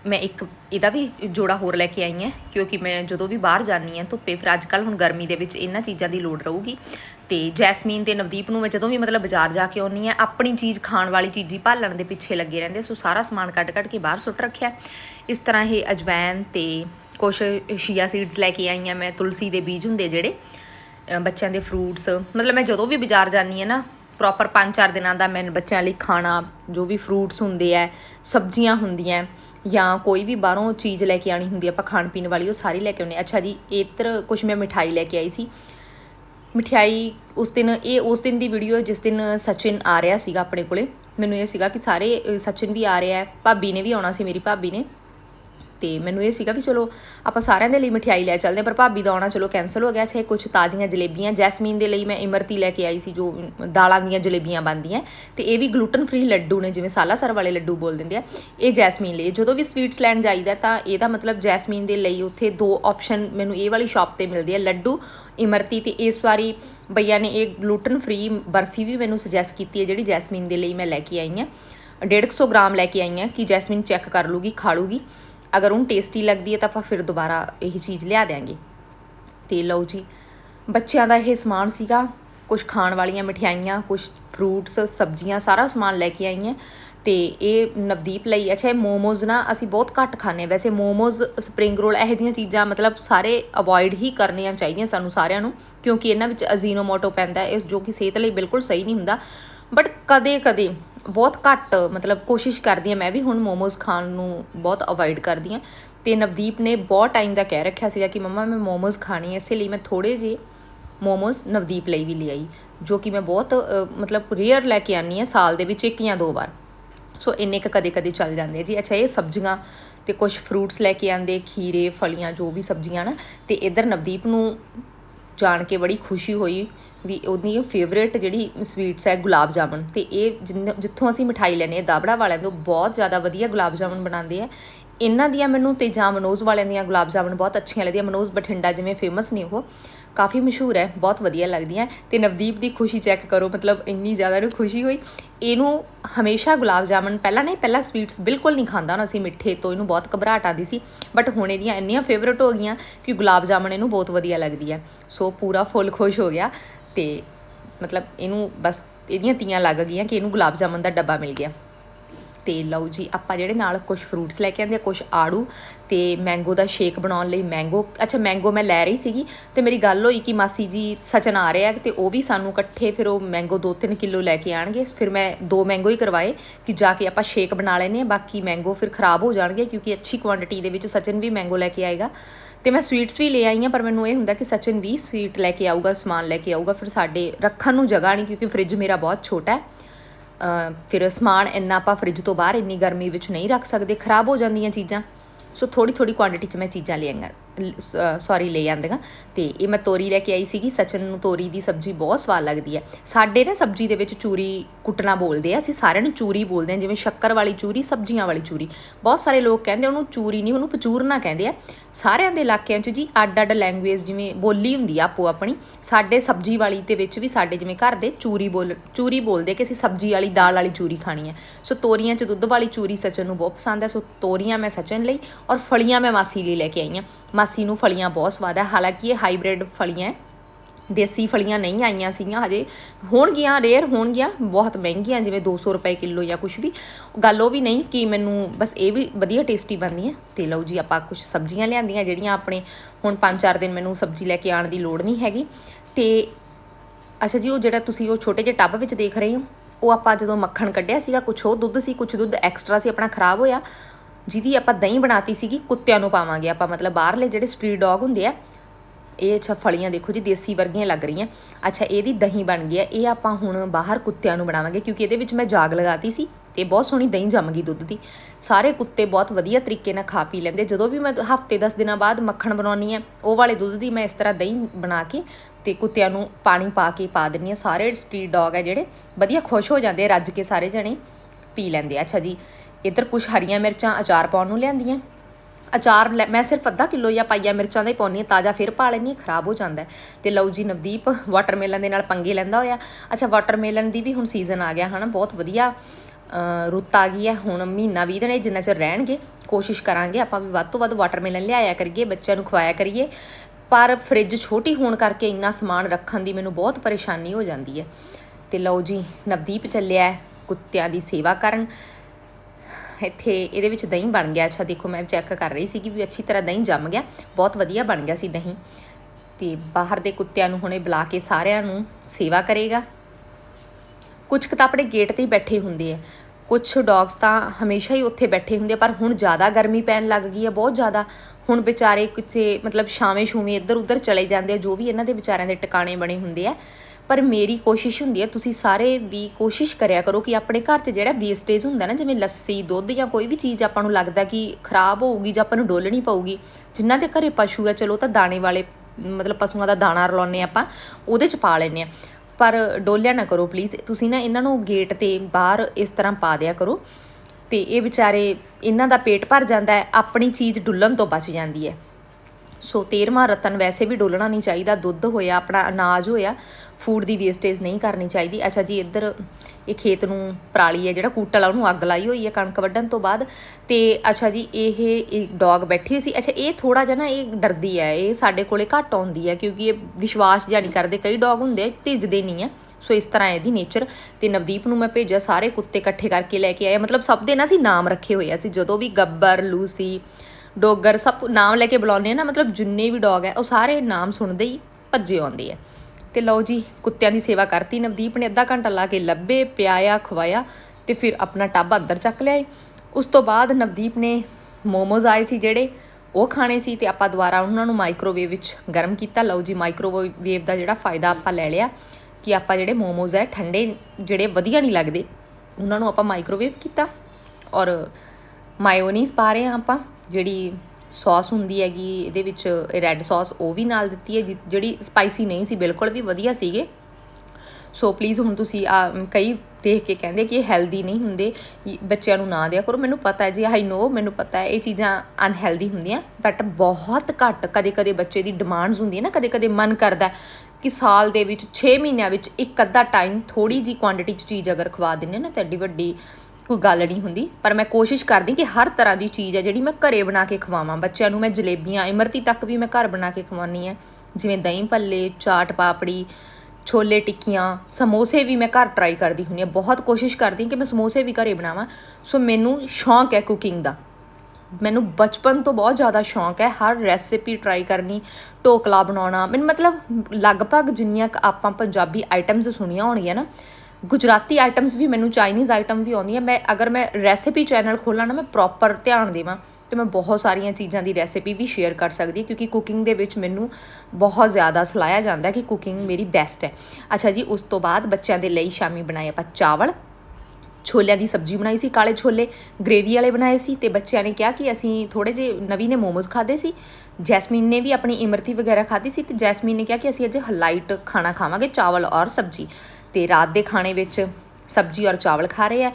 ਮੈਂ ਇੱਕ ਇਹਦਾ ਵੀ ਜੋੜਾ ਹੋਰ ਲੈ ਕੇ ਆਈ ਹਾਂ, ਕਿਉਂਕਿ ਮੈਂ ਜਦੋਂ ਵੀ ਬਾਹਰ ਜਾਂਦੀ ਹਾਂ ਧੁੱਪੇ, ਫਿਰ ਅੱਜ ਕੱਲ ਹੁਣ ਗਰਮੀ ਦੇ ਵਿੱਚ ਇਹਨਾਂ ਚੀਜ਼ਾਂ ਦੀ ਲੋੜ ਰਹੂਗੀ। ਤੇ ਜੈਸਮੀਨ ਤੇ ਨਵਦੀਪ ਨੂੰ ਮੈਂ ਜਦੋਂ ਵੀ ਮਤਲਬ ਬਾਜ਼ਾਰ ਜਾ ਕੇ ਆਉਣੀ ਆ ਆਪਣੀ ਚੀਜ਼ ਖਾਣ ਵਾਲੀ ਚੀਜ਼ ਹੀ ਭਾਲਣ ਦੇ ਪਿੱਛੇ ਲੱਗੇ ਰਹਿੰਦੇ ਸੋ ਸਾਰਾ ਸਮਾਨ ਕੱਢ ਕੱਢ ਕੇ ਬਾਹਰ ਸੁੱਟ ਰੱਖਿਆ ਇਸ ਤਰ੍ਹਾਂ ਇਹ ਅਜਵੈਨ ਤੇ ਕੁਛ ਸ਼ੀਆ ਸੀਡਸ ਲੈ ਕੇ ਆਈ ਹਾਂ ਮੈਂ, ਤੁਲਸੀ ਦੇ ਬੀਜ ਹੁੰਦੇ ਜਿਹੜੇ ਬੱਚਿਆਂ ਦੇ ਫਰੂਟਸ ਮਤਲਬ ਮੈਂ ਜਦੋਂ ਵੀ ਬਾਜ਼ਾਰ ਜਾਂਦੀ ਹਾਂ ਨਾ ਪ੍ਰੋਪਰ 5-4 ਦਿਨਾਂ ਦਾ ਮੈਂ ਬੱਚਿਆਂ ਲਈ ਖਾਣਾ, ਜੋ ਵੀ ਫਰੂਟਸ ਹੁੰਦੇ ਆ ਸਬਜ਼ੀਆਂ ਹੁੰਦੀਆਂ ਜਾਂ ਕੋਈ ਵੀ ਬਾਹਰੋਂ ਚੀਜ਼ ਲੈ ਕੇ ਆਣੀ ਹੁੰਦੀ ਆ ਆਪਾਂ ਖਾਣ ਪੀਣ ਵਾਲੀ, ਉਹ ਸਾਰੀ ਲੈ ਕੇ ਆਉਂਦੇ ਹਾਂ। ਅੱਛਾ ਜੀ ਇੱਧਰ ਕੁਝ ਮੈਂ ਮਿਠਾਈ ਲੈ ਕੇ ਆਈ ਸੀ। ਮਠਿਆਈ ਉਸ ਦਿਨ, ਇਹ ਉਸ ਦਿਨ ਦੀ ਵੀਡੀਓ ਹੈ, ਜਿਸ ਦਿਨ ਸਚਿਨ ਆ ਰਿਹਾ ਸੀਗਾ ਆਪਣੇ ਕੋਲੇ। ਮੈਨੂੰ ਇਹ ਸੀਗਾ ਕਿ ਸਾਰੇ ਸਚਿਨ ਵੀ ਆ ਰਿਹਾ ਹੈ ਭਾਬੀ ਨੇ ਵੀ ਆਉਣਾ ਸੀ, ਮੇਰੀ ਭਾਬੀ ਨੇ। ਤੇ ਮੈਨੂੰ ਇਹ ਸੀਗਾ ਵੀ ਚਲੋ ਆਪਾਂ ਸਾਰਿਆਂ ਦੇ ਲਈ ਮਠਿਆਈ ਲੈ ਚੱਲਦੇ ਹਾਂ, ਪਰ ਭਾਬੀ ਦਾ ਆਉਣਾ ਚਲੋ ਕੈਨਸਲ ਹੋ ਗਿਆ। ਛੇ ਕੁਝ ਤਾਜ਼ੀਆਂ ਜਲੇਬੀਆਂ, ਜੈਸਮੀਨ ਦੇ ਲਈ ਮੈਂ ਇਮਰਤੀ ਲੈ ਕੇ ਆਈ ਸੀ, ਜੋ ਦਾਲਾਂ ਦੀਆਂ ਜਲੇਬੀਆਂ ਬਣਦੀਆਂ ਤੇ ਇਹ ਵੀ ਗਲੂਟਨ ਫ੍ਰੀ ਲੱਡੂ ਨੇ, ਜਿਵੇਂ ਸਾਲਾਸਰ ਵਾਲੇ ਲੱਡੂ ਬੋਲ ਦਿੰਦੇ ਆ। ਇਹ ਜੈਸਮੀਨ ਲਈ। ਜਦੋਂ ਵੀ ਸਵੀਟਸ ਲੈਣ ਜਾਈਦਾ ਤਾਂ ਇਹਦਾ ਮਤਲਬ ਜੈਸਮੀਨ ਦੇ ਲਈ ਉੱਥੇ ਦੋ ਆਪਸ਼ਨ ਮੈਨੂੰ ਇਹ ਵਾਲੀ ਸ਼ਾਪ ਤੇ ਮਿਲਦੀ ਹੈ ਲੱਡੂ, ਇਮਰਤੀ ਤੇ ਇਸ ਵਾਰੀ ਭਈਆ ਨੇ ਇਹ ਗਲੂਟਨ ਫ੍ਰੀ ਬਰਫੀ ਵੀ ਮੈਨੂੰ ਸੁਜੈਸਟ ਕੀਤੀ ਹੈ, ਜਿਹੜੀ ਜੈਸਮੀਨ ਦੇ ਲਈ ਮੈਂ ਲੈ ਕੇ ਆਈ ਹਾਂ। 150 ਗ੍ਰਾਮ ਲੈ ਕੇ ਆਈ ਹਾਂ ਕਿ ਜੈਸਮੀਨ ਚੈੱਕ ਕਰ ਲੂਗੀ, ਖਾ ਲੂਗੀ। ਅਗਰ ਉਹਨੂੰ ਟੇਸਟੀ ਲੱਗਦੀ ਹੈ ਤਾਂ ਆਪਾਂ ਫਿਰ ਦੁਬਾਰਾ ਇਹ ਚੀਜ਼ ਲਿਆ ਦਿਆਂਗੇ। ਤੇ ਲਓ ਜੀ, ਬੱਚਿਆਂ ਦਾ ਇਹ ਸਮਾਨ ਸੀਗਾ। ਕੁਝ ਖਾਣ ਵਾਲੀਆਂ ਮਠਿਆਈਆਂ ਕੁਝ ਫਰੂਟਸ ਸਬਜ਼ੀਆਂ, ਸਾਰਾ ਸਮਾਨ ਲੈ ਕੇ ਆਈਆਂ ਹਾਂ। ਤੇ ਇਹ ਨਵਦੀਪ ਲਈ, ਅੱਛਾ ਇਹ ਮੋਮੋਜ਼ ਨਾ ਅਸੀਂ ਬਹੁਤ ਘੱਟ ਖਾਂਦੇ ਹਾਂ। ਵੈਸੇ ਮੋਮੋਜ਼ ਸਪਰਿੰਗ ਰੋਲ ਇਹੋ ਜਿਹੀਆਂ ਚੀਜ਼ਾਂ ਮਤਲਬ ਸਾਰੇ ਅਵੋਇਡ ਹੀ ਕਰਨੀਆਂ ਚਾਹੀਦੀਆਂ ਸਾਨੂੰ ਸਾਰਿਆਂ ਨੂੰ। ਕਿਉਂਕਿ ਇਹਨਾਂ ਵਿੱਚ ਅਜ਼ੀਨੋਮੋਟੋ ਪੈਂਦਾ ਹੈ, ਜੋ ਕਿ ਸਿਹਤ ਲਈ ਬਿਲਕੁਲ ਸਹੀ ਨਹੀਂ ਹੁੰਦਾ। ਬਟ ਕਦੇ ਕਦੇ ਬਹੁਤ ਘੱਟ, ਮਤਲਬ ਕੋਸ਼ਿਸ਼ ਕਰਦੀ ਹਾਂ ਮੈਂ ਵੀ ਹੁਣ ਮੋਮੋਜ਼ ਖਾਣ ਨੂੰ ਬਹੁਤ ਅਵੋਇਡ ਕਰਦੀ ਹਾਂ। ਤੇ ਨਵਦੀਪ ਨੇ ਬਹੁਤ ਟਾਈਮ ਦਾ ਕਹਿ ਰੱਖਿਆ ਸੀਗਾ ਕਿ ਮੰਮਾ ਮੈਂ ਮੋਮੋਜ਼ ਖਾਣੀ ਹੈ ਇਸੇ ਲਈ ਮੈਂ ਥੋੜੇ ਜਿਹੇ ਮੋਮੋਜ਼ ਨਵਦੀਪ ਲਈ ਵੀ ਲਿਆਈ, ਜੋ ਕਿ ਮੈਂ ਬਹੁਤ ਮਤਲਬ ਰੇਅਰ ਲੈ ਕੇ ਆਨੀ ਹੈ, ਸਾਲ ਦੇ ਵਿੱਚ ਇੱਕ ਜਾਂ ਦੋ ਵਾਰ। ਸੋ ਇੰਨੇ ਕੁ ਕਦੇ ਕਦੇ ਚੱਲ ਜਾਂਦੇ ਆ ਜੀ। ਅੱਛਾ, ਇਹ ਸਬਜ਼ੀਆਂ ਤੇ ਕੁਝ ਫਰੂਟਸ ਲੈ ਕੇ ਆਂਦੇ ਖੀਰੇ, ਫਲੀਆਂ, ਜੋ ਵੀ ਸਬਜ਼ੀਆਂ ਨਾ, ਤੇ ਇਧਰ ਨਵਦੀਪ ਨੂੰ ਜਾਣ ਕੇ ਬੜੀ ਖੁਸ਼ੀ ਹੋਈ। ਵੀ ਉਹਦੀ ਫੇਵਰੇਟ ਜਿਹੜੀ ਸਵੀਟਸ ਹੈ ਗੁਲਾਬ ਜਾਮਨ। ਤੇ ਇਹ ਜਿੰਨ- ਜਿੱਥੋਂ ਅਸੀਂ ਮਠਾਈ ਲੈਨੇ ਆ ਦਾਬੜਾ ਵਾਲਿਆਂ ਤੋਂ ਬਹੁਤ ਜ਼ਿਆਦਾ ਵਧੀਆ ਗੁਲਾਬ ਜਾਮਨ ਬਣਾਉਂਦੇ ਆ। ਇਹਨਾਂ ਦੀਆਂ ਮੈਨੂੰ ਤੇ ਜਾਂ ਮਨੋਜ ਵਾਲਿਆਂ ਦੀਆਂ ਗੁਲਾਬ ਜਾਮਨ ਬਹੁਤ ਅੱਛੀਆਂ ਲੱਗਦੀਆਂ। ਮਨੋਜ ਬਠਿੰਡਾ ਜਿਵੇਂ ਫੇਮਸ ਨੇ ਉਹ। ਕਾਫੀ ਮਸ਼ਹੂਰ ਹੈ, ਬਹੁਤ ਵਧੀਆ ਲੱਗਦੀਆਂ। ਤੇ ਨਵਦੀਪ ਦੀ ਖੁਸ਼ੀ ਚੈੱਕ ਕਰੋ, ਮਤਲਬ ਇੰਨੀ ਜ਼ਿਆਦਾ ਇਹਨੂੰ ਖੁਸ਼ੀ ਹੋਈ। ਇਹਨੂੰ ਹਮੇਸ਼ਾ ਗੁਲਾਬ ਜਾਮਨ, ਪਹਿਲਾਂ ਨਹੀਂ, ਪਹਿਲਾਂ ਸਵੀਟਸ ਬਿਲਕੁਲ ਨਹੀਂ ਖਾਂਦਾ ਹੁਣ ਅਸੀਂ ਮਿੱਠੇ ਤੋਂ ਇਹਨੂੰ ਬਹੁਤ ਘਬਰਾਹਟ ਆਉਂਦੀ ਸੀ। ਬਟ ਹੁਣ ਇਹਦੀਆਂ ਇੰਨੀਆਂ ਫੇਵਰਟ ਹੋ ਗਈਆਂ ਕਿ ਗੁਲਾਬ ਜਾਮਨ ਇਹਨੂੰ ਬਹੁਤ ਵਧੀਆ ਲੱਗਦੀ ਹੈ। ਸੋ ਪੂਰਾ ਫੁੱਲ ਖੁਸ਼ ਹੋ ਗਿਆ। ਤੇ ਮਤਲਬ ਇਹਨੂੰ ਬਸ ਇਹਦੀਆਂ ਤੀਆਂ ਲੱਗ ਗਈਆਂ ਕਿ ਇਹਨੂੰ ਗੁਲਾਬ ਜਾਮਨ ਦਾ ਡੱਬਾ ਮਿਲ ਗਿਆ। ਤੇ ਲਓ ਜੀ। ਆਪਾਂ ਜਿਹੜੇ ਨਾਲ ਕੁਝ ਫਰੂਟਸ ਲੈ ਕੇ ਆਂਦੇ ਆ ਕੁਝ ਆੜੂ ਤੇ ਮੈਂਗੋ ਦਾ ਸ਼ੇਕ ਬਣਾਉਣ ਲਈ ਮੈਂਗੋ ਅੱਛਾ ਮੈਂਗੋ ਮੈਂ ਲੈ ਰਹੀ ਸੀਗੀ ਤੇ ਮੇਰੀ ਗੱਲ ਹੋਈ ਕਿ ਮਾਸੀ ਜੀ ਸਚਨ ਆ ਰਿਹਾ ਤੇ ਉਹ ਵੀ ਸਾਨੂੰ ਇਕੱਠੇ ਫਿਰ ਉਹ ਮੈਂਗੋ 2-3 ਕਿਲੋ ਲੈ ਕੇ ਆਣਗੇ। ਫਿਰ ਮੈਂ ਦੋ ਮੈਂਗੋ ਹੀ ਕਰਵਾਏ ਕਿ ਜਾ ਕੇ ਆਪਾਂ ਸ਼ੇਕ ਬਣਾ ਲੈਨੇ ਆ, ਬਾਕੀ ਮੈਂਗੋ ਫਿਰ ਖਰਾਬ ਹੋ ਜਾਣਗੇ ਕਿਉਂਕਿ ਅੱਛੀ ਕੁਆਂਟੀਟੀ ਦੇ ਵਿੱਚ ਸਚਨ ਵੀ ਮੈਂਗੋ ਲੈ ਕੇ ਆਏਗਾ। ਤੇ ਮੈਂ ਸਵੀਟਸ ਵੀ ਲੈ ਆਈ ਹਾਂ ਪਰ ਮੈਨੂੰ ਇਹ ਹੁੰਦਾ ਕਿ ਸਚਨ ਵੀ ਸਵੀਟ ਲੈ ਕੇ ਆਊਗਾ, ਸਮਾਨ ਲੈ ਕੇ ਆਊਗਾ। ਫਿਰ ਸਾਡੇ ਰੱਖਣ ਨੂੰ ਜਗ੍ਹਾ ਨਹੀਂ ਕਿਉਂਕਿ ਫ੍ਰਿਜ ਮੇਰਾ ਬਹੁਤ ਛੋਟਾ ਹੈ। ਫਿਰ ਸਮਾਨ ਇੰਨਾ ਆਪਾਂ ਫ੍ਰਿਜ ਤੋਂ ਬਾਹਰ ਇੰਨੀ ਗਰਮੀ ਵਿੱਚ ਨਹੀਂ ਰੱਖ ਸਕਦੇ, ਖਰਾਬ ਹੋ ਜਾਂਦੀਆਂ ਚੀਜ਼ਾਂ। ਸੋ ਥੋੜੀ ਥੋੜੀ ਕੁਆਂਟੀਟੀ 'ਚ ਮੈਂ ਚੀਜ਼ਾਂ ਲਿਆਂਗਾ ਸੌਰੀ ਲੈ ਆਂਦੀਆਂ ਤੇ ਇਹ ਮੈਂ ਤੋਰੀ ਲੈ ਕੇ ਆਈ ਸੀਗੀ, ਸਚਨ ਨੂੰ ਤੋਰੀ ਦੀ ਸਬਜ਼ੀ ਬਹੁਤ ਸਵਾਦ ਲੱਗਦੀ ਹੈ। ਸਾਡੇ ਨਾ ਸਬਜ਼ੀ ਦੇ ਵਿੱਚ ਚੂਰੀ ਕੁੱਟਣਾ ਬੋਲਦੇ ਆ, ਅਸੀਂ ਸਾਰਿਆਂ ਨੂੰ ਚੂਰੀ ਬੋਲਦੇ ਆ, ਜਿਵੇਂ ਸ਼ੱਕਰ ਵਾਲੀ ਚੂਰੀ, ਸਬਜ਼ੀਆਂ ਵਾਲੀ ਚੂਰੀ। ਬਹੁਤ ਸਾਰੇ ਲੋਕ ਕਹਿੰਦੇ ਉਹਨੂੰ ਚੂਰੀ ਨਹੀਂ, ਉਹਨੂੰ ਪਚੂਰਨਾ ਕਹਿੰਦੇ ਆ। ਸਾਰਿਆਂ ਦੇ ਇਲਾਕਿਆਂ 'ਚ ਜੀ ਅੱਡ ਅੱਡ ਲੈਂਗੁਏਜ ਜਿਵੇਂ ਬੋਲੀ ਹੁੰਦੀ ਆ ਆਪੋ ਆਪਣੀ, ਸਾਡੇ ਸਬਜ਼ੀ ਵਾਲੀ ਦੇ ਵਿੱਚ ਵੀ ਸਾਡੇ ਜਿਵੇਂ ਘਰ ਦੇ ਚੂਰੀ ਬੋਲ, ਚੂਰੀ ਬੋਲਦੇ ਕਿ ਅਸੀਂ ਸਬਜ਼ੀ ਵਾਲੀ, ਦਾਲ ਵਾਲੀ ਚੂਰੀ ਖਾਣੀ ਹੈ ਸੋ ਤੋਰੀਆਂ 'ਚ ਦੁੱਧ ਵਾਲੀ ਚੂਰੀ ਸਚਨ ਨੂੰ ਬਹੁਤ ਪਸੰਦ ਹੈ, ਸੋ ਤੋਰੀਆਂ ਮੈਂ ਸਚਨ ਲਈ ਔਰ ਫਲੀਆਂ ਮੈਂ ਮਾਸੀ ਲਈ ਲੈ ਕੇ ਆਈ ਹਾਂ। ਮਾਸੀ ਨੂੰ ਫਲੀਆਂ ਬਹੁਤ ਸਵਾਦ ਹੈ ਹਾਲਾਂਕਿ ਇਹ ਹਾਈਬ੍ਰਿਡ ਫਲੀਆਂ ਹੈ ਦੇਸੀ ਫਲੀਆਂ ਨਹੀਂ ਆਈਆਂ ਸੀਗੀਆਂ ਹਜੇ। ਹੋਣਗੀਆਂ ਰੇਅਰ ਹੋਣਗੀਆਂ, ਬਹੁਤ ਮਹਿੰਗੀਆਂ, ਜਿਵੇਂ 200 ਰੁਪਏ ਕਿਲੋ ਜਾਂ ਕੁਝ ਵੀ। ਗੱਲ ਉਹ ਵੀ ਨਹੀਂ ਕਿ ਮੈਨੂੰ ਬਸ ਇਹ ਵੀ ਵਧੀਆ ਟੇਸਟੀ ਬਣਦੀਆਂ ਤੇ ਲਓ ਜੀ, ਆਪਾਂ ਕੁਝ ਸਬਜ਼ੀਆਂ ਲਿਆਂਦੀਆਂ, ਜਿਹੜੀਆਂ ਆਪਣੇ ਹੁਣ 5-4 ਦਿਨ ਮੈਨੂੰ ਸਬਜ਼ੀ ਲੈ ਕੇ ਆਉਣ ਦੀ ਲੋੜ ਨਹੀਂ ਹੈਗੀ। ਤੇ ਅੱਛਾ ਜੀ, ਉਹ ਜਿਹੜਾ ਤੁਸੀਂ ਉਹ ਛੋਟੇ ਜਿਹੇ ਟੱਬ ਵਿੱਚ ਦੇਖ ਰਹੇ ਹੋ, ਉਹ ਆਪਾਂ ਜਦੋਂ ਮੱਖਣ ਕੱਢਿਆ ਸੀਗਾ ਕੁਝ ਉਹ ਦੁੱਧ ਸੀ ਕੁਝ ਦੁੱਧ ਐਕਸਟਰਾ ਸੀ, ਆਪਣਾ ਖਰਾਬ ਹੋਇਆ। ਜਿਹਦੀ ਆਪਾਂ ਦਹੀਂ ਬਣਾਤੀ ਸੀਗੀ ਕੁੱਤਿਆਂ ਨੂੰ ਪਾਵਾਂਗੇ ਆਪਾਂ। ਮਤਲਬ ਬਾਹਰਲੇ ਜਿਹੜੇ ਸਟਰੀਟ ਡੌਗ ਹੁੰਦੇ ਆ ਇਹ ਅੱਛਾ ਫਲੀਆਂ ਦੇਖੋ ਜੀ ਦੇਸੀ ਵਰਗੀਆਂ ਲੱਗ ਰਹੀਆਂ। ਅੱਛਾ ਇਹਦੀ ਦਹੀਂ ਬਣ ਗਈ ਹੈ ਇਹ ਆਪਾਂ ਹੁਣ ਬਾਹਰ ਕੁੱਤਿਆਂ ਨੂੰ ਬਣਾਵਾਂਗੇ ਕਿਉਂਕਿ ਇਹਦੇ ਵਿੱਚ ਮੈਂ ਜਾਗ ਲਗਾਤੀ ਸੀ ਤੇ ਬਹੁਤ ਸੋਹਣੀ ਦਹੀਂ ਜੰਮ ਗਈ ਦੁੱਧ ਦੀ। ਸਾਰੇ ਕੁੱਤੇ ਬਹੁਤ ਵਧੀਆ ਤਰੀਕੇ ਨਾਲ ਖਾ ਪੀ ਲੈਂਦੇ। ਜਦੋਂ ਵੀ ਮੈਂ ਹਫ਼ਤੇ 10 ਦਿਨਾਂ ਬਾਅਦ ਮੱਖਣ ਬਣਾਉਣੀ ਹੈ ਉਹ ਵਾਲੇ ਦੁੱਧ ਦੀ ਮੈਂ ਇਸ ਤਰ੍ਹਾਂ ਦਹੀਂ ਬਣਾ ਕੇ ਤੇ ਕੁੱਤਿਆਂ ਨੂੰ ਪਾਣੀ ਪਾ ਕੇ ਪਾ ਦਿੰਨੀ ਆ। ਸਾਰੇ ਸਟਰੀਟ ਡੌਗ ਹੈ ਜਿਹੜੇ ਵਧੀਆ ਖੁਸ਼ ਹੋ ਜਾਂਦੇ ਆ, ਰੱਜ ਕੇ ਸਾਰੇ ਜਣੇ ਪੀ ਲੈਂਦੇ ਅੱਛਾ ਜੀ ਇੱਧਰ ਕੁਝ ਹਰੀਆਂ ਮਿਰਚਾਂ ਅਚਾਰ ਪਾਉਣ ਨੂੰ ਲਿਆਂਦੀਆਂ। ਅਚਾਰ ਲੈ- ਮੈਂ ਸਿਰਫ ਅੱਧਾ ਕਿਲੋ ਜਾਂ ਪਾਈਆ ਮਿਰਚਾਂ ਦਾ ਹੀ ਪਾਉਣੀ ਆ ਤਾਜ਼ਾ ਫਿਰ ਪਾ ਲੈਣੀ ਖਰਾਬ ਹੋ ਜਾਂਦਾ ਹੈ। ਤੇ ਲਓ ਜੀ ਨਵਦੀਪ ਵਾਟਰਮੇਲਨ ਦੇ ਨਾਲ ਪੰਗੇ ਲੈਂਦਾ ਹੋਇਆ। ਅੱਛਾ ਵਾਟਰਮੇਲਨ ਦੀ ਵੀ ਹੁਣ ਸੀਜ਼ਨ ਆ ਗਿਆ, ਹਨਾ, ਬਹੁਤ ਵਧੀਆ ਰੁੱਤ ਆ ਗਈ ਹੈ। ਹੁਣ ਮਹੀਨਾ ਵੀਹ ਦਿਨ ਇਹ ਜਿੰਨਾ ਚਿਰ ਰਹਿਣਗੇ, ਕੋਸ਼ਿਸ਼ ਕਰਾਂਗੇ ਆਪਾਂ ਵੀ ਵੱਧ ਤੋਂ ਵੱਧ ਵਾਟਰਮੇਲਨ ਲਿਆਇਆ ਕਰੀਏ, ਬੱਚਿਆਂ ਨੂੰ ਖਵਾਇਆ ਕਰੀਏ। ਪਰ ਫ੍ਰਿਜ ਛੋਟੀ ਹੋਣ ਕਰਕੇ ਇੰਨਾ ਸਮਾਨ ਰੱਖਣ ਦੀ ਮੈਨੂੰ ਬਹੁਤ ਪਰੇਸ਼ਾਨੀ ਹੋ ਜਾਂਦੀ ਹੈ। ਤੇ ਲਓ ਜੀ, ਨਵਦੀਪ ਚੱਲਿਆ ਕੁੱਤਿਆਂ ਦੀ ਸੇਵਾ ਕਰਨ। ਇੱਥੇ ਇਹਦੇ ਵਿੱਚ ਦਹੀਂ ਬਣ ਗਿਆ। ਅੱਛਾ, ਦੇਖੋ ਮੈਂ ਚੈੱਕ ਕਰ ਰਹੀ ਸੀ ਕਿ ਵੀ ਅੱਛੀ ਤਰ੍ਹਾਂ ਦਹੀਂ ਜੰਮ ਗਿਆ। ਬਹੁਤ ਵਧੀਆ ਬਣ ਗਿਆ ਸੀ ਦਹੀਂ। ਤੇ ਬਾਹਰ ਦੇ ਕੁੱਤਿਆਂ ਨੂੰ ਹੁਣੇ ਬੁਲਾ ਕੇ ਸਾਰਿਆਂ ਨੂੰ ਸੇਵਾ ਕਰੇਗਾ। ਕੁਝ ਕੁ ਤਾਂ ਆਪਣੇ ਗੇਟ ਤੇ ਹੀ ਬੈਠੇ ਹੁੰਦੇ ਆ। ਕੁਝ ਡੌਗਸ ਤਾਂ ਹਮੇਸ਼ਾ ਹੀ ਉੱਥੇ ਬੈਠੇ ਹੁੰਦੇ ਆ, ਪਰ ਹੁਣ ਜ਼ਿਆਦਾ ਗਰਮੀ ਪੈਣ ਲੱਗ ਗਈ ਹੈ ਬਹੁਤ ਜ਼ਿਆਦਾ। ਹੁਣ ਵਿਚਾਰੇ ਕਿਤੇ ਮਤਲਬ ਛਾਵੇਂ ਛੂਵੇਂ ਇੱਧਰ ਉੱਧਰ ਚਲੇ ਜਾਂਦੇ ਆ, ਜੋ ਵੀ ਇਹਨਾਂ ਦੇ ਵਿਚਾਰਿਆਂ ਦੇ ਟਿਕਾਣੇ ਬਣੇ ਹੁੰਦੇ ਆ। ਪਰ ਮੇਰੀ ਕੋਸ਼ਿਸ਼ ਹੁੰਦੀ ਹੈ, ਤੁਸੀਂ ਸਾਰੇ ਵੀ ਕੋਸ਼ਿਸ਼ ਕਰਿਆ ਕਰੋ ਕਿ ਆਪਣੇ ਘਰ 'ਚ ਜਿਹੜਾ ਵੇਸਟੇਜ ਹੁੰਦਾ ਨਾ, ਜਿਵੇਂ ਲੱਸੀ, ਦੁੱਧ ਜਾਂ ਕੋਈ ਵੀ ਚੀਜ਼ ਆਪਾਂ ਨੂੰ ਲੱਗਦਾ ਕਿ ਖਰਾਬ ਹੋਊਗੀ ਜਾਂ ਆਪਾਂ ਨੂੰ ਡੋਲਣੀ ਪਊਗੀ ਜਿਨ੍ਹਾਂ ਦੇ ਘਰੇ ਪਸ਼ੂ ਹੈ ਚਲੋ ਤਾਂ ਦਾਣੇ ਵਾਲੇ, ਮਤਲਬ ਪਸ਼ੂਆਂ ਦਾ ਦਾਣਾ ਰਲਾਉਂਦੇ ਆਪਾਂ, ਉਹਦੇ 'ਚ ਪਾ ਲੈਂਦੇ ਆ ਪਰ ਡੋਲਿਆ ਨਾ ਕਰੋ ਪਲੀਜ਼ ਤੁਸੀਂ ਨਾ ਇਹਨਾਂ ਨੂੰ ਗੇਟ ਤੇ ਬਾਹਰ ਇਸ ਤਰ੍ਹਾਂ ਪਾ ਦਿਆ ਕਰੋ, ਤੇ ਇਹ ਵਿਚਾਰੇ ਇਹਨਾਂ ਦਾ ਪੇਟ ਭਰ ਜਾਂਦਾ ਹੈ, ਆਪਣੀ ਚੀਜ਼ ਡੁੱਲਣ ਤੋਂ ਬਚ ਜਾਂਦੀ ਹੈ। ਸੋ 13ਵਾਂ ਰਤਨ ਵੈਸੇ ਵੀ ਡੋਲਣਾ ਨਹੀਂ ਚਾਹੀਦਾ, ਦੁੱਧ ਹੋਇਆ, ਆਪਣਾ ਅਨਾਜ ਹੋਇਆ ਫੂਡ ਦੀ ਵੇਸਟੇਜ ਨਹੀਂ ਕਰਨੀ ਚਾਹੀਦੀ। ਅੱਛਾ ਜੀ, ਇੱਧਰ ਇਹ ਖੇਤ ਨੂੰ ਪਰਾਲੀ ਹੈ, ਜਿਹੜਾ ਕੂਟਲ ਆ ਉਹਨੂੰ ਅੱਗ ਲਾਈ ਹੋਈ ਹੈ ਕਣਕ ਵੱਢਣ ਤੋਂ ਬਾਅਦ। ਤੇ ਅੱਛਾ ਜੀ, ਇਹ ਇੱਕ ਡੌਗ ਬੈਠੀ ਹੋਈ ਸੀ। ਅੱਛਾ, ਇਹ ਥੋੜਾ ਜਿਹਾ ਨਾ ਇਹ ਡਰਦੀ ਹੈ, ਇਹ ਸਾਡੇ ਕੋਲੇ ਘੱਟ ਆਉਂਦੀ ਹੈ, ਕਿਉਂਕਿ ਇਹ ਵਿਸ਼ਵਾਸ ਜਿਹਾ ਨਹੀਂ ਕਰਦੇ। ਕਈ ਡੌਗ ਹੁੰਦੇ ਆ ਭਿੱਜਦੇ ਨਹੀਂ ਆ। ਸੋ ਇਸ ਤਰ੍ਹਾਂ ਇਹਦੀ ਨੇਚਰ ਤੇ ਨਵਦੀਪ ਨੂੰ ਮੈਂ ਭੇਜਿਆ, ਸਾਰੇ ਕੁੱਤੇ ਇਕੱਠੇ ਕਰਕੇ ਲੈ ਕੇ ਆਇਆ। ਮਤਲਬ ਸਭ ਦੇ ਨਾ ਸੀ ਨਾਮ ਰੱਖੇ ਹੋਏ ਆ। ਸੀ ਜਦੋਂ ਵੀ ਗੱਬਰ, ਲੂਸੀ ਡੋਗਰ ਸਭ ਨਾਮ ਲੈ ਕੇ ਬੁਲਾਉਂਦੇ ਆ ਨਾ, ਮਤਲਬ ਜਿੰਨੇ ਵੀ ਡੌਗ ਹੈ, ਉਹ ਸਾਰੇ ਨਾਮ ਸੁਣਦੇ ਹੀ ਭੱਜੇ ਆਉਂਦੇ ਆ। ਤੇ ਲਓ ਜੀ, ਕੁੱਤਿਆਂ ਦੀ ਸੇਵਾ ਕਰਤੀ, ਨਵਦੀਪ ਨੇ ਅੱਧਾ ਘੰਟਾ ਲਾ ਕੇ ਲੱਭੇ, ਪਿਆਇਆ, ਖਵਾਇਆ ਤੇ ਫਿਰ ਆਪਣਾ ਟੱਬ ਅੰਦਰ ਚੱਕ ਲਿਆਏ ਉਸ ਤੋਂ ਬਾਅਦ ਨਵਦੀਪ ਨੇ ਮੋਮੋਜ਼ ਆਏ ਸੀ ਜਿਹੜੇ, ਉਹ ਖਾਣੇ ਸੀ ਤੇ ਆਪਾਂ ਦੁਬਾਰਾ ਉਹਨਾਂ ਨੂੰ ਮਾਈਕ੍ਰੋਵੇਵ ਵਿੱਚ ਗਰਮ ਕੀਤਾ। ਲਓ ਜੀ, ਮਾਈਕ੍ਰੋਵੇਵ ਦਾ ਜਿਹੜਾ ਫਾਇਦਾ ਆਪਾਂ ਲੈ ਲਿਆ ਕਿ ਆਪਾਂ ਜਿਹੜੇ ਮੋਮੋਜ਼ ਹੈ, ਠੰਡੇ, ਜਿਹੜੇ ਵਧੀਆ ਨਹੀਂ ਲੱਗਦੇ, ਉਹਨਾਂ ਨੂੰ ਆਪਾਂ ਮਾਈਕ੍ਰੋਵੇਵ ਕੀਤਾ ਔਰ ਮਾਇਓਨੀਜ਼ ਪਾ ਰਹੇ ਹਾਂ ਆਪਾਂ। ਜਿਹੜੀ ਸੌਸ ਹੁੰਦੀ ਹੈਗੀ, ਇਹਦੇ ਵਿੱਚ ਰੈੱਡ ਸੌਸ ਉਹ ਵੀ ਨਾਲ ਦਿੱਤੀ ਹੈ, ਜਿ- ਜਿਹੜੀ ਸਪਾਈਸੀ ਨਹੀਂ ਸੀ, ਬਿਲਕੁਲ ਵੀ ਵਧੀਆ ਸੀਗੇ। ਸੋ ਪਲੀਜ਼ ਹੁਣ ਤੁਸੀਂ ਆ ਕਈ ਦੇਖ ਕੇ ਕਹਿੰਦੇ ਕਿ ਇਹ ਹੈਲਦੀ ਨਹੀਂ ਹੁੰਦੇ ਬੱਚਿਆਂ ਨੂੰ ਨਾ ਦਿਆ ਕਰੋ। ਮੈਨੂੰ ਪਤਾ ਹੈ ਜੀ ਆਈ ਨੋ ਮੈਨੂੰ ਪਤਾ ਹੈ, ਇਹ ਚੀਜ਼ਾਂ ਅਨਹੈਲਦੀ ਹੁੰਦੀਆਂ ਬਟ ਬਹੁਤ ਘੱਟ ਕਦੇ ਕਦੇ ਬੱਚੇ ਦੀ ਡਿਮਾਂਡਸ ਹੁੰਦੀਆਂ ਨਾ ਕਦੇ ਕਦੇ ਮਨ ਕਰਦਾ ਕਿ ਸਾਲ ਦੇ ਵਿੱਚ 6 ਮਹੀਨਿਆਂ ਵਿੱਚ ਇੱਕ ਅੱਧਾ ਟਾਈਮ ਥੋੜੀ ਜੀ ਕੁਆਂਟੀਟੀ ਚ ਚੀਜ਼ ਅਗਰ ਖਵਾ ਦਿੰਨੇ ਨਾ, ਤਾਂ ਐਡੀ ਵੱਡੀ ਕੋਈ ਗੱਲ ਨਹੀਂ ਹੁੰਦੀ, ਪਰ ਮੈਂ ਕੋਸ਼ਿਸ਼ ਕਰਦੀ ਕਿ ਹਰ ਤਰ੍ਹਾਂ ਦੀ ਚੀਜ਼ ਹੈ ਜਿਹੜੀ ਮੈਂ ਘਰੇ ਬਣਾ ਕੇ ਖਵਾਵਾਂ। ਬੱਚਿਆਂ ਨੂੰ ਮੈਂ ਜਲੇਬੀਆਂ, ਇਮਰਤੀ ਤੱਕ ਵੀ ਮੈਂ ਘਰ ਬਣਾ ਕੇ ਖਵਾਉਣੀ ਹੈ। ਜਿਵੇਂ ਦਹੀਂ ਭੱਲੇ, ਚਾਟ ਪਾਪੜੀ, ਛੋਲੇ ਟਿੱਕੀਆਂ, ਸਮੋਸੇ ਵੀ ਮੈਂ ਘਰ ਟਰਾਈ ਕਰਦੀ ਹੁੰਦੀ ਹਾਂ। ਬਹੁਤ ਕੋਸ਼ਿਸ਼ ਕਰਦੀ ਕਿ ਮੈਂ ਸਮੋਸੇ ਵੀ ਘਰੇ ਬਣਾਵਾਂ। ਸੋ ਮੈਨੂੰ ਸ਼ੌਂਕ ਹੈ ਕੁਕਿੰਗ ਦਾ। ਮੈਨੂੰ ਬਚਪਨ ਤੋਂ ਬਹੁਤ ਜ਼ਿਆਦਾ ਸ਼ੌਂਕ ਹੈ ਹਰ ਰੈਸਿਪੀ ਟਰਾਈ ਕਰਨੀ, ਢੋਕਲਾ ਬਣਾਉਣਾ। ਮੈਨੂੰ ਮਤਲਬ ਲਗਭਗ ਜਿੰਨੀਆਂ ਆਪਾਂ ਪੰਜਾਬੀ ਆਈਟਮਸ ਸੁਣੀਆਂ ਹੋਣਗੀਆਂ ਨਾ ਗੁਜਰਾਤੀ ਆਈਟਮਸ ਵੀ, ਮੈਨੂੰ ਚਾਈਨੀਜ਼ ਆਈਟਮ ਵੀ ਆਉਂਦੀਆਂ ਮੈਂ, ਅਗਰ ਮੈਂ ਰੈਸਿਪੀ ਚੈਨਲ ਖੋਲਾਂ ਨਾ, ਮੈਂ ਪ੍ਰੋਪਰ ਧਿਆਨ ਦੇਵਾਂ ਤੇ ਮੈਂ ਬਹੁਤ ਸਾਰੀਆਂ ਚੀਜ਼ਾਂ ਦੀ ਰੈਸਿਪੀ ਵੀ ਸ਼ੇਅਰ ਕਰ ਸਕਦੀ ਹਾਂ, ਕਿਉਂਕਿ ਕੁਕਿੰਗ ਦੇ ਵਿੱਚ ਮੈਨੂੰ ਬਹੁਤ ਜ਼ਿਆਦਾ ਸਲਾਹਿਆ ਜਾਂਦਾ ਕਿ ਕੁਕਿੰਗ ਮੇਰੀ ਬੈਸਟ ਹੈ। ਅੱਛਾ ਜੀ, ਉਸ ਤੋਂ ਬਾਅਦ ਬੱਚਿਆਂ ਦੇ ਲਈ ਸ਼ਾਮੀ ਬਣਾਏ ਆਪਾਂ ਚਾਵਲ। ਛੋਲਿਆਂ ਦੀ ਸਬਜ਼ੀ ਬਣਾਈ ਸੀ, ਕਾਲੇ ਛੋਲੇ। ਗ੍ਰੇਵੀ ਵਾਲੇ ਬਣਾਏ ਸੀ ਤੇ ਬੱਚਿਆਂ ਨੇ ਕਿਹਾ ਕਿ ਅਸੀਂ ਥੋੜੇ ਜੇ ਨਵੀ ਨੇ ਮੋਮੋਜ਼ ਖਾਦੇ ਸੀ। ਜੈਸਮੀਨ ਨੇ ਵੀ ਆਪਣੀ ਇਮਰਤੀ ਵਗੈਰਾ ਖਾਧੀ ਸੀ ਤੇ ਜੈਸਮੀਨ ਨੇ ਕਿਹਾ ਕਿ ਅਸੀਂ ਅੱਜ ਲਾਈਟ ਖਾਣਾ ਖਾਵਾਂਗੇ, ਚਾਵਲ ਔਰ ਸਬਜ਼ੀ। ਤੇ ਰਾਤ ਦੇ ਖਾਣੇ ਵਿੱਚ ਸਬਜ਼ੀ ਔਰ ਚਾਵਲ ਖਾ ਰਹੇ ਆ।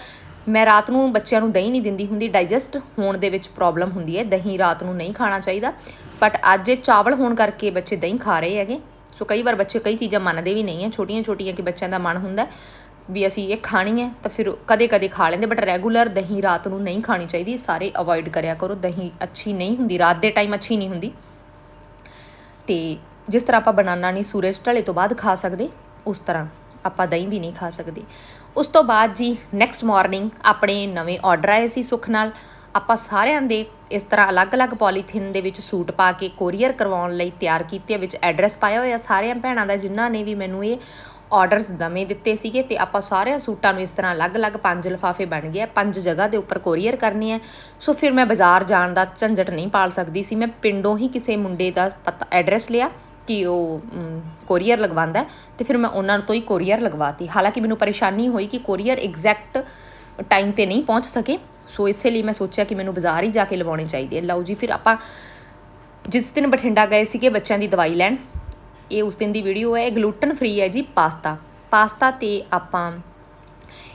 ਮੈਂ ਰਾਤ ਨੂੰ ਬੱਚਿਆਂ ਨੂੰ ਦਹੀਂ ਨਹੀਂ ਦਿੰਦੀ ਹੁੰਦੀ, ਡਾਈਜੈਸਟ ਹੋਣ ਦੇ ਵਿੱਚ ਪ੍ਰੋਬਲਮ ਹੁੰਦੀ ਹੈ। ਦਹੀਂ ਰਾਤ ਨੂੰ ਨਹੀਂ ਖਾਣਾ ਚਾਹੀਦਾ ਬਟ ਅੱਜ ਇਹ ਚਾਵਲ ਹੋਣ ਕਰਕੇ ਬੱਚੇ ਦਹੀਂ ਖਾ ਰਹੇ ਹੈਗੇ। ਸੋ ਕਈ ਵਾਰ ਬੱਚੇ ਕਈ ਚੀਜ਼ਾਂ ਮੰਨਦੇ ਵੀ ਨਹੀਂ ਹੈ ਛੋਟੀਆਂ ਛੋਟੀਆਂ ਕਿ ਬੱਚਿਆਂ ਦਾ ਮਨ ਹੁੰਦਾ ਵੀ ਅਸੀਂ ਇਹ ਖਾਣੀ ਹੈ ਤਾਂ ਫਿਰ ਕਦੇ ਕਦੇ ਖਾ ਲੈਂਦੇ ਬਟ ਰੈਗੂਲਰ ਦਹੀਂ ਰਾਤ ਨੂੰ ਨਹੀਂ ਖਾਣੀ ਚਾਹੀਦੀ, ਸਾਰੇ ਅਵੋਇਡ ਕਰਿਆ ਕਰੋ। ਦਹੀਂ ਅੱਛੀ ਨਹੀਂ ਹੁੰਦੀ, ਰਾਤ ਦੇ ਟਾਈਮ ਅੱਛੀ ਨਹੀਂ ਹੁੰਦੀ। ਤੇ ਜਿਸ ਤਰ੍ਹਾਂ ਆਪਾਂ ਬਨਾਨਾ ਨਹੀਂ ਸੂਰਜ ਢਲੇ ਤੋਂ ਬਾਅਦ ਖਾ ਸਕਦੇ, ਉਸ ਤਰ੍ਹਾਂ। ਆਪਾਂ ਦਹੀਂ ਵੀ ਨਹੀਂ ਖਾ ਸਕਦੇ। ਉਸ ਤੋਂ ਬਾਅਦ ਜੀ ਨੈਕਸਟ ਮਾਰਨਿੰਗ ਆਪਣੇ ਨਵੇਂ ਆਰਡਰ ਆਏ ਸੀ ਸੁੱਖ ਨਾਲ। ਆਪਾਂ ਸਾਰਿਆਂ ਦੇ ਇਸ ਤਰ੍ਹਾਂ ਅਲੱਗ-ਅਲੱਗ ਪੋਲੀਥਿਨ ਦੇ ਵਿੱਚ ਸੂਟ ਪਾ ਕੇ ਕੋਰੀਅਰ ਕਰਵਾਉਣ ਲਈ ਤਿਆਰ ਕੀਤੇ ਵਿੱਚ ਐਡਰੈਸ ਪਾਇਆ ਹੋਇਆ ਸਾਰਿਆਂ ਭੈਣਾਂ ਦਾ, ਜਿਨ੍ਹਾਂ ਨੇ ਵੀ ਮੈਨੂੰ ਇਹ ਆਰਡਰਸ ਦਮੇ ਦਿੱਤੇ ਸੀਗੇ ਤੇ ਆਪਾਂ ਸਾਰਿਆਂ ਸੂਟਾਂ ਨੂੰ ਇਸ ਤਰ੍ਹਾਂ ਅਲੱਗ-ਅਲੱਗ ਪੰਜ ਲਿਫਾਫੇ ਬਣ ਗਏ ਪੰਜ ਜਗ੍ਹਾ ਦੇ ਉੱਪਰ ਕੋਰੀਅਰ ਕਰਨੀ ਹੈ। ਸੋ ਫਿਰ ਮੈਂ ਬਾਜ਼ਾਰ ਜਾਣ ਦਾ ਝੰਜਟ ਨਹੀਂ ਪਾਲ ਸਕਦੀ ਸੀ, ਮੈਂ ਪਿੰਡੋਂ ਹੀ ਕਿਸੇ ਮੁੰਡੇ ਦਾ ਪਤਾ ਐਡਰੈਸ ਲਿਆ। ਕਿ ਉਹ ਕੋਰੀਅਰ ਲਗਵਾਉਂਦਾ ਹੈ। ਤੇ ਫਿਰ ਮੈਂ ਉਹਨਾਂ ਤੋਂ ਹੀ ਕੋਰੀਅਰ ਲਗਵਾਤੀ। ਹਾਲਾਂਕਿ ਮੈਨੂੰ ਪਰੇਸ਼ਾਨੀ ਹੋਈ ਕਿ ਕੋਰੀਅਰ ਐਗਜ਼ੈਕਟ ਟਾਈਮ ਤੇ ਨਹੀਂ ਪਹੁੰਚ ਸਕੇ। ਸੋ ਇਸੇ ਲਈ ਮੈਂ ਸੋਚਿਆ ਕਿ ਮੈਨੂੰ ਬਾਜ਼ਾਰ ਹੀ ਜਾ ਕੇ ਲਵਾਉਣੇ ਚਾਹੀਦੇ ਆ ਲਓ ਜੀ, ਫਿਰ ਆਪਾਂ ਜਿਸ ਦਿਨ ਬਠਿੰਡਾ ਗਏ ਸੀਗੇ ਬੱਚਿਆਂ ਦੀ ਦਵਾਈ ਲੈਣ, ਇਹ ਉਸ ਦਿਨ ਦੀ ਵੀਡੀਓ ਹੈ। ਇਹ ਗਲੂਟਨ ਫ੍ਰੀ ਹੈ ਜੀ, ਪਾਸਤਾ। ਪਾਸਤਾ ਤੇ ਆਪਾਂ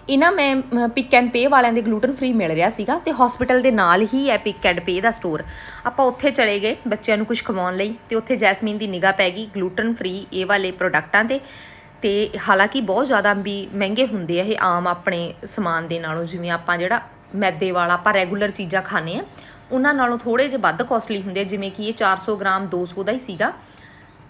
ਇਹਨਾਂ ਮੈਂ ਪਿਕ ਐਂਡ ਪੇ ਵਾਲਿਆਂ ਦੇ ਗਲੂਟਨ ਫ੍ਰੀ ਮਿਲ ਰਿਹਾ ਸੀਗਾ ਤੇ ਹਸਪੀਟਲ ਦੇ ਨਾਲ ਹੀ ਹੈ ਪਿਕ ਐਂਡ ਪੇ ਦਾ ਸਟੋਰ ਆਪਾਂ ਉੱਥੇ ਚਲੇ ਗਏ ਬੱਚਿਆਂ ਨੂੰ ਕੁਝ ਖਵਾਉਣ ਲਈ ਤੇ ਉੱਥੇ ਜੈਸਮੀਨ ਦੀ ਨਿਗਾਹ ਪੈ ਗਈ ਗਲੂਟਨ ਫ੍ਰੀ ਇਹ ਵਾਲੇ ਪ੍ਰੋਡਕਟਾਂ ਤੇ। ਤੇ ਹਾਲਾਂਕਿ ਬਹੁਤ ਜ਼ਿਆਦਾ ਵੀ ਮਹਿੰਗੇ ਹੁੰਦੇ ਆ ਇਹ ਆਮ ਆਪਣੇ ਸਮਾਨ ਦੇ ਨਾਲੋਂ, ਜਿਵੇਂ ਆਪਾਂ ਜਿਹੜਾ ਮੈਦੇ ਵਾਲਾ ਆਪਾਂ ਰੈਗੂਲਰ ਚੀਜ਼ਾਂ ਖਾਂਦੇ ਆ, ਉਹਨਾਂ ਨਾਲੋਂ ਥੋੜੇ ਜਿਹਾ ਵੱਧ ਕਾਸਟਲੀ ਹੁੰਦੇ ਜਿਵੇਂ ਕਿ ਇਹ 400 ਗ੍ਰਾਮ 200 ਦਾ ਹੀ ਸੀਗਾ।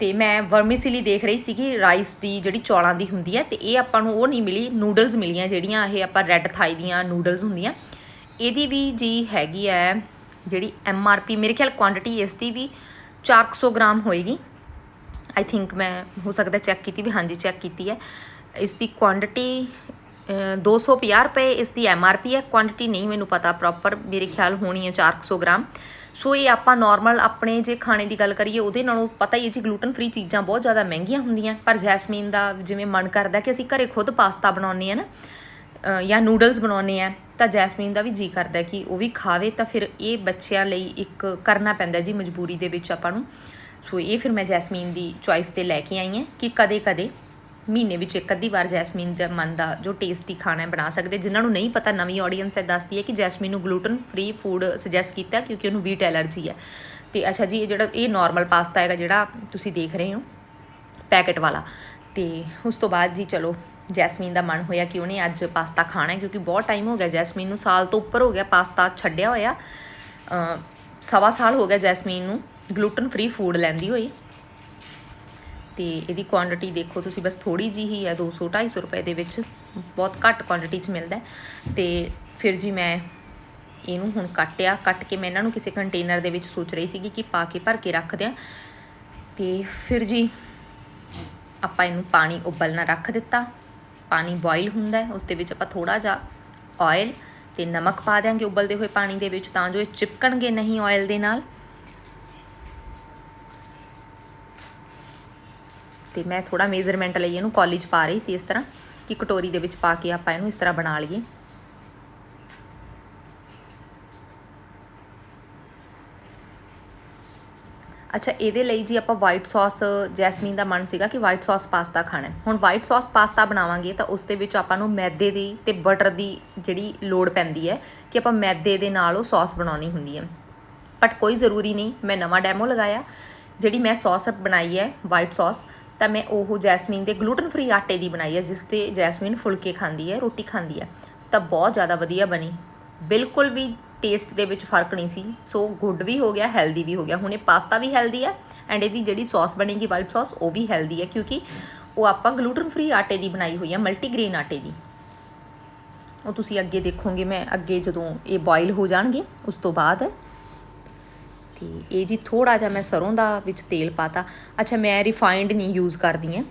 ਤੇ ਮੈਂ ਵਰਮੀਸਿਲੀ ਦੇਖ ਰਹੀ ਸੀਗੀ ਰਾਈਸ ਦੀ ਜਿਹੜੀ ਚੌਲਾਂ ਦੀ ਹੁੰਦੀ ਹੈ ਤੇ ਇਹ ਆਪਾਂ ਨੂੰ ਉਹ ਨਹੀਂ ਮਿਲੀ, ਨੂਡਲਸ ਮਿਲੀਆਂ ਜਿਹੜੀਆਂ ਇਹ ਆਪਾਂ ਰੈੱਡ ਥਾਈ ਦੀਆਂ ਨੂਡਲਸ ਹੁੰਦੀਆਂ। ਇਹਦੀ ਵੀ ਜੀ ਹੈਗੀ ਹੈ ਜਿਹੜੀ ਐਮ ਆਰ ਪੀ, ਮੇਰੇ ਖਿਆਲ ਕੁਆਂਟੀਟੀ ਇਸ ਦੀ ਵੀ 400 ਗ੍ਰਾਮ ਹੋਏਗੀ। ਆਈ ਥਿੰਕ ਮੈਂ ਹੋ ਸਕਦਾ ਚੈੱਕ ਕੀਤੀ ਵੀ, ਹਾਂਜੀ ਚੈੱਕ ਕੀਤੀ ਹੈ। ਇਸ ਦੀ ਕੁਆਂਟੀਟੀ 250 ਰੁਪਏ ਇਸ ਦੀ ਐਮ ਆਰ ਪੀ ਹੈ। ਕੁਆਂਟੀਟੀ ਨਹੀਂ ਮੈਨੂੰ ਪਤਾ ਪ੍ਰੋਪਰ ਮੇਰੇ ਖਿਆਲ ਹੋਣੀ ਹੈ 400 ਗ੍ਰਾਮ। ਸੋ ਇਹ ਆਪਾਂ ਨਾਰਮਲ ਆਪਣੇ ਜੇ ਖਾਣੇ ਦੀ ਗੱਲ ਕਰੀਏ, ਉਹਦੇ ਨਾਲੋਂ ਪਤਾ ਹੀ ਹੈ ਜੀ ਗਲੂਟਨ ਫ੍ਰੀ ਚੀਜ਼ਾਂ ਬਹੁਤ ਜ਼ਿਆਦਾ ਮਹਿੰਗੀਆਂ ਹੁੰਦੀਆਂ। ਪਰ ਜੈਸਮੀਨ ਦਾ ਜਿਵੇਂ ਮਨ ਕਰਦਾ ਕਿ ਅਸੀਂ ਘਰੇ ਖੁਦ ਪਾਸਤਾ ਬਣਾਉਂਦੇ ਆ ਨਾ ਜਾਂ ਨੂਡਲਸ ਬਣਾਉਂਦੇ ਆ ਤਾਂ ਜੈਸਮੀਨ ਦਾ ਵੀ ਜੀ ਕਰਦਾ ਕਿ ਉਹ ਵੀ ਖਾਵੇ, ਤਾਂ ਫਿਰ ਇਹ ਬੱਚਿਆਂ ਲਈ ਇੱਕ ਕਰਨਾ ਪੈਂਦਾ ਜੀ ਮਜਬੂਰੀ ਦੇ ਵਿੱਚ ਆਪਾਂ ਨੂੰ। ਸੋ ਇਹ ਫਿਰ ਮੈਂ ਜੈਸਮੀਨ ਦੀ ਚੁਆਇਸ ਤੇ ਲੈ ਕੇ ਆਈ ਹਾਂ ਕਿ ਕਦੇ-ਕਦੇ ਮਹੀਨੇ ਵਿੱਚ ਇੱਕ ਅੱਧੀ ਵਾਰ ਜੈਸਮੀਨ ਦਾ ਮਨ ਦਾ ਜੋ ਟੇਸਟੀ ਖਾਣਾ ਹੈ ਬਣਾ ਸਕਦੇ, ਜਿਨ੍ਹਾਂ ਨੂੰ ਨਹੀਂ ਪਤਾ, ਨਵੀਂ ਆਡੀਅנס ਹੈ ਦੱਸਦੀ ਹੈ ਕਿ ਜੈਸਮੀਨ ਨੂੰ ਗਲੂਟਨ ਫ੍ਰੀ ਫੂਡ ਸੁਜੈਸਟ ਕੀਤਾ ਕਿਉਂਕਿ ਉਹਨੂੰ ਵੀਟ ਐਲਰਜੀ ਹੈ। ਤੇ ਅੱਛਾ ਜੀ, ਇਹ ਜਿਹੜਾ, ਇਹ ਨਾਰਮਲ ਪਾਸਤਾ ਹੈਗਾ ਜਿਹੜਾ ਤੁਸੀਂ ਦੇਖ ਰਹੇ ਹੋ ਪੈਕਟ ਵਾਲਾ। ਤੇ ਉਸ ਤੋਂ ਬਾਅਦ ਜੀ ਚਲੋ, ਜੈਸਮੀਨ ਦਾ ਮਨ ਹੋਇਆ ਕਿ ਉਹਨੇ ਅੱਜ ਪਾਸਤਾ ਖਾਣਾ ਹੈ ਕਿਉਂਕਿ ਬਹੁਤ ਟਾਈਮ ਹੋ ਗਿਆ ਜੈਸਮੀਨ ਨੂੰ, ਸਾਲ ਤੋਂ ਉੱਪਰ ਹੋ ਗਿਆ ਪਾਸਤਾ ਛੱਡਿਆ ਹੋਇਆ। ਸਵਾ ਸਾਲ ਹੋ ਗਿਆ ਜੈਸਮੀਨ ਨੂੰ ਗਲੂਟਨ ਫ੍ਰੀ ਫੂਡ ਲੈਂਦੀ ਹੋਈ। ਤੇ ਇਹਦੀ ਕੁਆਂਟੀਟੀ ਦੇਖੋ ਤੁਸੀਂ ਬਸ ਥੋੜੀ ਜੀ ਹੀ ਹੈ 200 250 ਰੁਪਏ ਦੇ ਵਿੱਚ। ਬਹੁਤ ਘੱਟ ਕੁਆਂਟੀਟੀ 'ਚ ਮਿਲਦਾ ਹੈ। ਤੇ ਫਿਰ ਜੀ ਮੈਂ ਇਹਨੂੰ ਹੁਣ ਕੱਟਿਆ। ਕੱਟ ਕੇ ਮੈਂ ਇਹਨਾਂ ਨੂੰ ਕਿਸੇ ਕੰਟੇਨਰ ਦੇ ਵਿੱਚ ਸੋਚ ਰਹੀ ਸੀਗੀ ਕਿ ਪਾ ਕੇ ਭਰ ਕੇ ਰੱਖ ਦਿਆਂ। ਤੇ ਫਿਰ ਜੀ ਆਪਾਂ ਇਹਨੂੰ ਪਾਣੀ ਉਬਲਣਾ ਰੱਖ ਦਿੱਤਾ। ਪਾਣੀ ਬੋਇਲ ਹੁੰਦਾ ਉਸ ਦੇ ਵਿੱਚ ਆਪਾਂ ਥੋੜਾ ਜਿਹਾ ਆਇਲ ਤੇ ਨਮਕ ਪਾ ਦਿਆਂਗੇ ਉਬਲਦੇ ਹੋਏ ਪਾਣੀ ਦੇ ਵਿੱਚ, ਤਾਂ ਜੋ ਇਹ ਚਿਪਕਣਗੇ ਨਹੀਂ ਆਇਲ ਦੇ ਨਾਲ। ਤੇ ਮੈਂ ਥੋੜਾ ਮੇਜ਼ਰਮੈਂਟ ਲਈ ਇਹਨੂੰ ਕਾਲਜ ਪਾ ਰਹੀ ਸੀ ਇਸ ਤਰ੍ਹਾਂ ਕਿ ਕਟੋਰੀ ਦੇ ਵਿੱਚ ਪਾ ਕੇ ਆਪਾਂ ਇਹਨੂੰ ਇਸ ਤਰ੍ਹਾਂ ਬਣਾ ਲਈਏ। ਅੱਛਾ, ਇਹਦੇ ਲਈ ਜੀ ਆਪਾਂ ਵਾਈਟ ਸੌਸ ਜੈਸਮੀਨ ਦਾ ਮਨ ਸੀਗਾ ਕਿ ਵਾਈਟ ਸੌਸ ਪਾਸਤਾ ਖਾਣਾ ਹੁਣ ਵਾਈਟ ਸੌਸ ਪਾਸਤਾ ਬਣਾਵਾਂਗੇ ਤਾਂ ਉਸ ਦੇ ਵਿੱਚ ਆਪਾਂ ਨੂੰ ਮੈਦੇ ਦੀ ਤੇ ਬਟਰ ਦੀ ਜਿਹੜੀ ਲੋੜ ਪੈਂਦੀ ਹੈ ਕਿ ਆਪਾਂ ਮੈਦੇ ਦੇ ਨਾਲ ਉਹ ਸੌਸ ਬਣਾਉਣੀ ਹੁੰਦੀ ਹੈ। ਬਟ ਕੋਈ ਜ਼ਰੂਰੀ ਨਹੀਂ, ਮੈਂ ਨਵਾਂ ਡੈਮੋ ਲਗਾਇਆ, ਜਿਹੜੀ ਮੈਂ ਸੌਸ ਬਣਾਈ ਹੈ ਵਾਈਟ ਸੌਸ ਤਾਂ ਮੈਂ ਉਹ ਜੈਸਮੀਨ ਦੇ ਗਲੂਟਨ ਫ੍ਰੀ ਆਟੇ ਦੀ ਬਣਾਈ ਹੈ, ਜਿਸ ਤੇ ਜੈਸਮੀਨ ਫੁਲਕੇ ਖਾਂਦੀ ਹੈ, ਰੋਟੀ ਖਾਂਦੀ ਹੈ। ਤਾਂ ਬਹੁਤ ਜ਼ਿਆਦਾ ਵਧੀਆ ਬਣੀ। ਬਿਲਕੁਲ ਵੀ ਟੇਸਟ ਦੇ ਵਿੱਚ ਫ਼ਰਕ ਨਹੀਂ ਸੀ। ਸੋ ਗੁੱਡ ਵੀ ਹੋ ਗਿਆ ਹੈਲਦੀ ਵੀ ਹੋ ਗਿਆ। ਹੁਣ ਇਹ ਪਾਸਤਾ ਵੀ ਹੈਲਦੀ ਹੈ ਐਂਡ ਇਹਦੀ ਜਿਹੜੀ ਸੌਸ ਬਣੇਗੀ ਵਾਈਟ ਸੌਸ ਉਹ ਵੀ ਹੈਲਦੀ ਹੈ ਕਿਉਂਕਿ ਉਹ ਆਪਾਂ ਗਲੂਟਨ ਫ੍ਰੀ ਆਟੇ ਦੀ ਬਣਾਈ ਹੋਈ ਹੈ ਮਲਟੀਗ੍ਰੇਨ ਆਟੇ ਦੀ। ਉਹ ਤੁਸੀਂ ਅੱਗੇ ਦੇਖੋਗੇ, ਮੈਂ ਅੱਗੇ ਜਦੋਂ ਇਹ ਬੋਇਲ ਹੋ ਜਾਣਗੇ, ਉਸ ਤੋਂ ਬਾਅਦ ਤੇ ਇਹ ਜੀ ਥੋੜਾ ਜਿਹਾ ਮੈਂ ਸਰੋਂ ਦਾ ਵਿੱਚ ਤੇਲ ਪਾਤਾ। ਅੱਛਾ, ਮੈਂ ਰਿਫਾਈਨਡ ਨਹੀਂ ਯੂਜ਼ ਕਰਦੀ ਹਾਂ।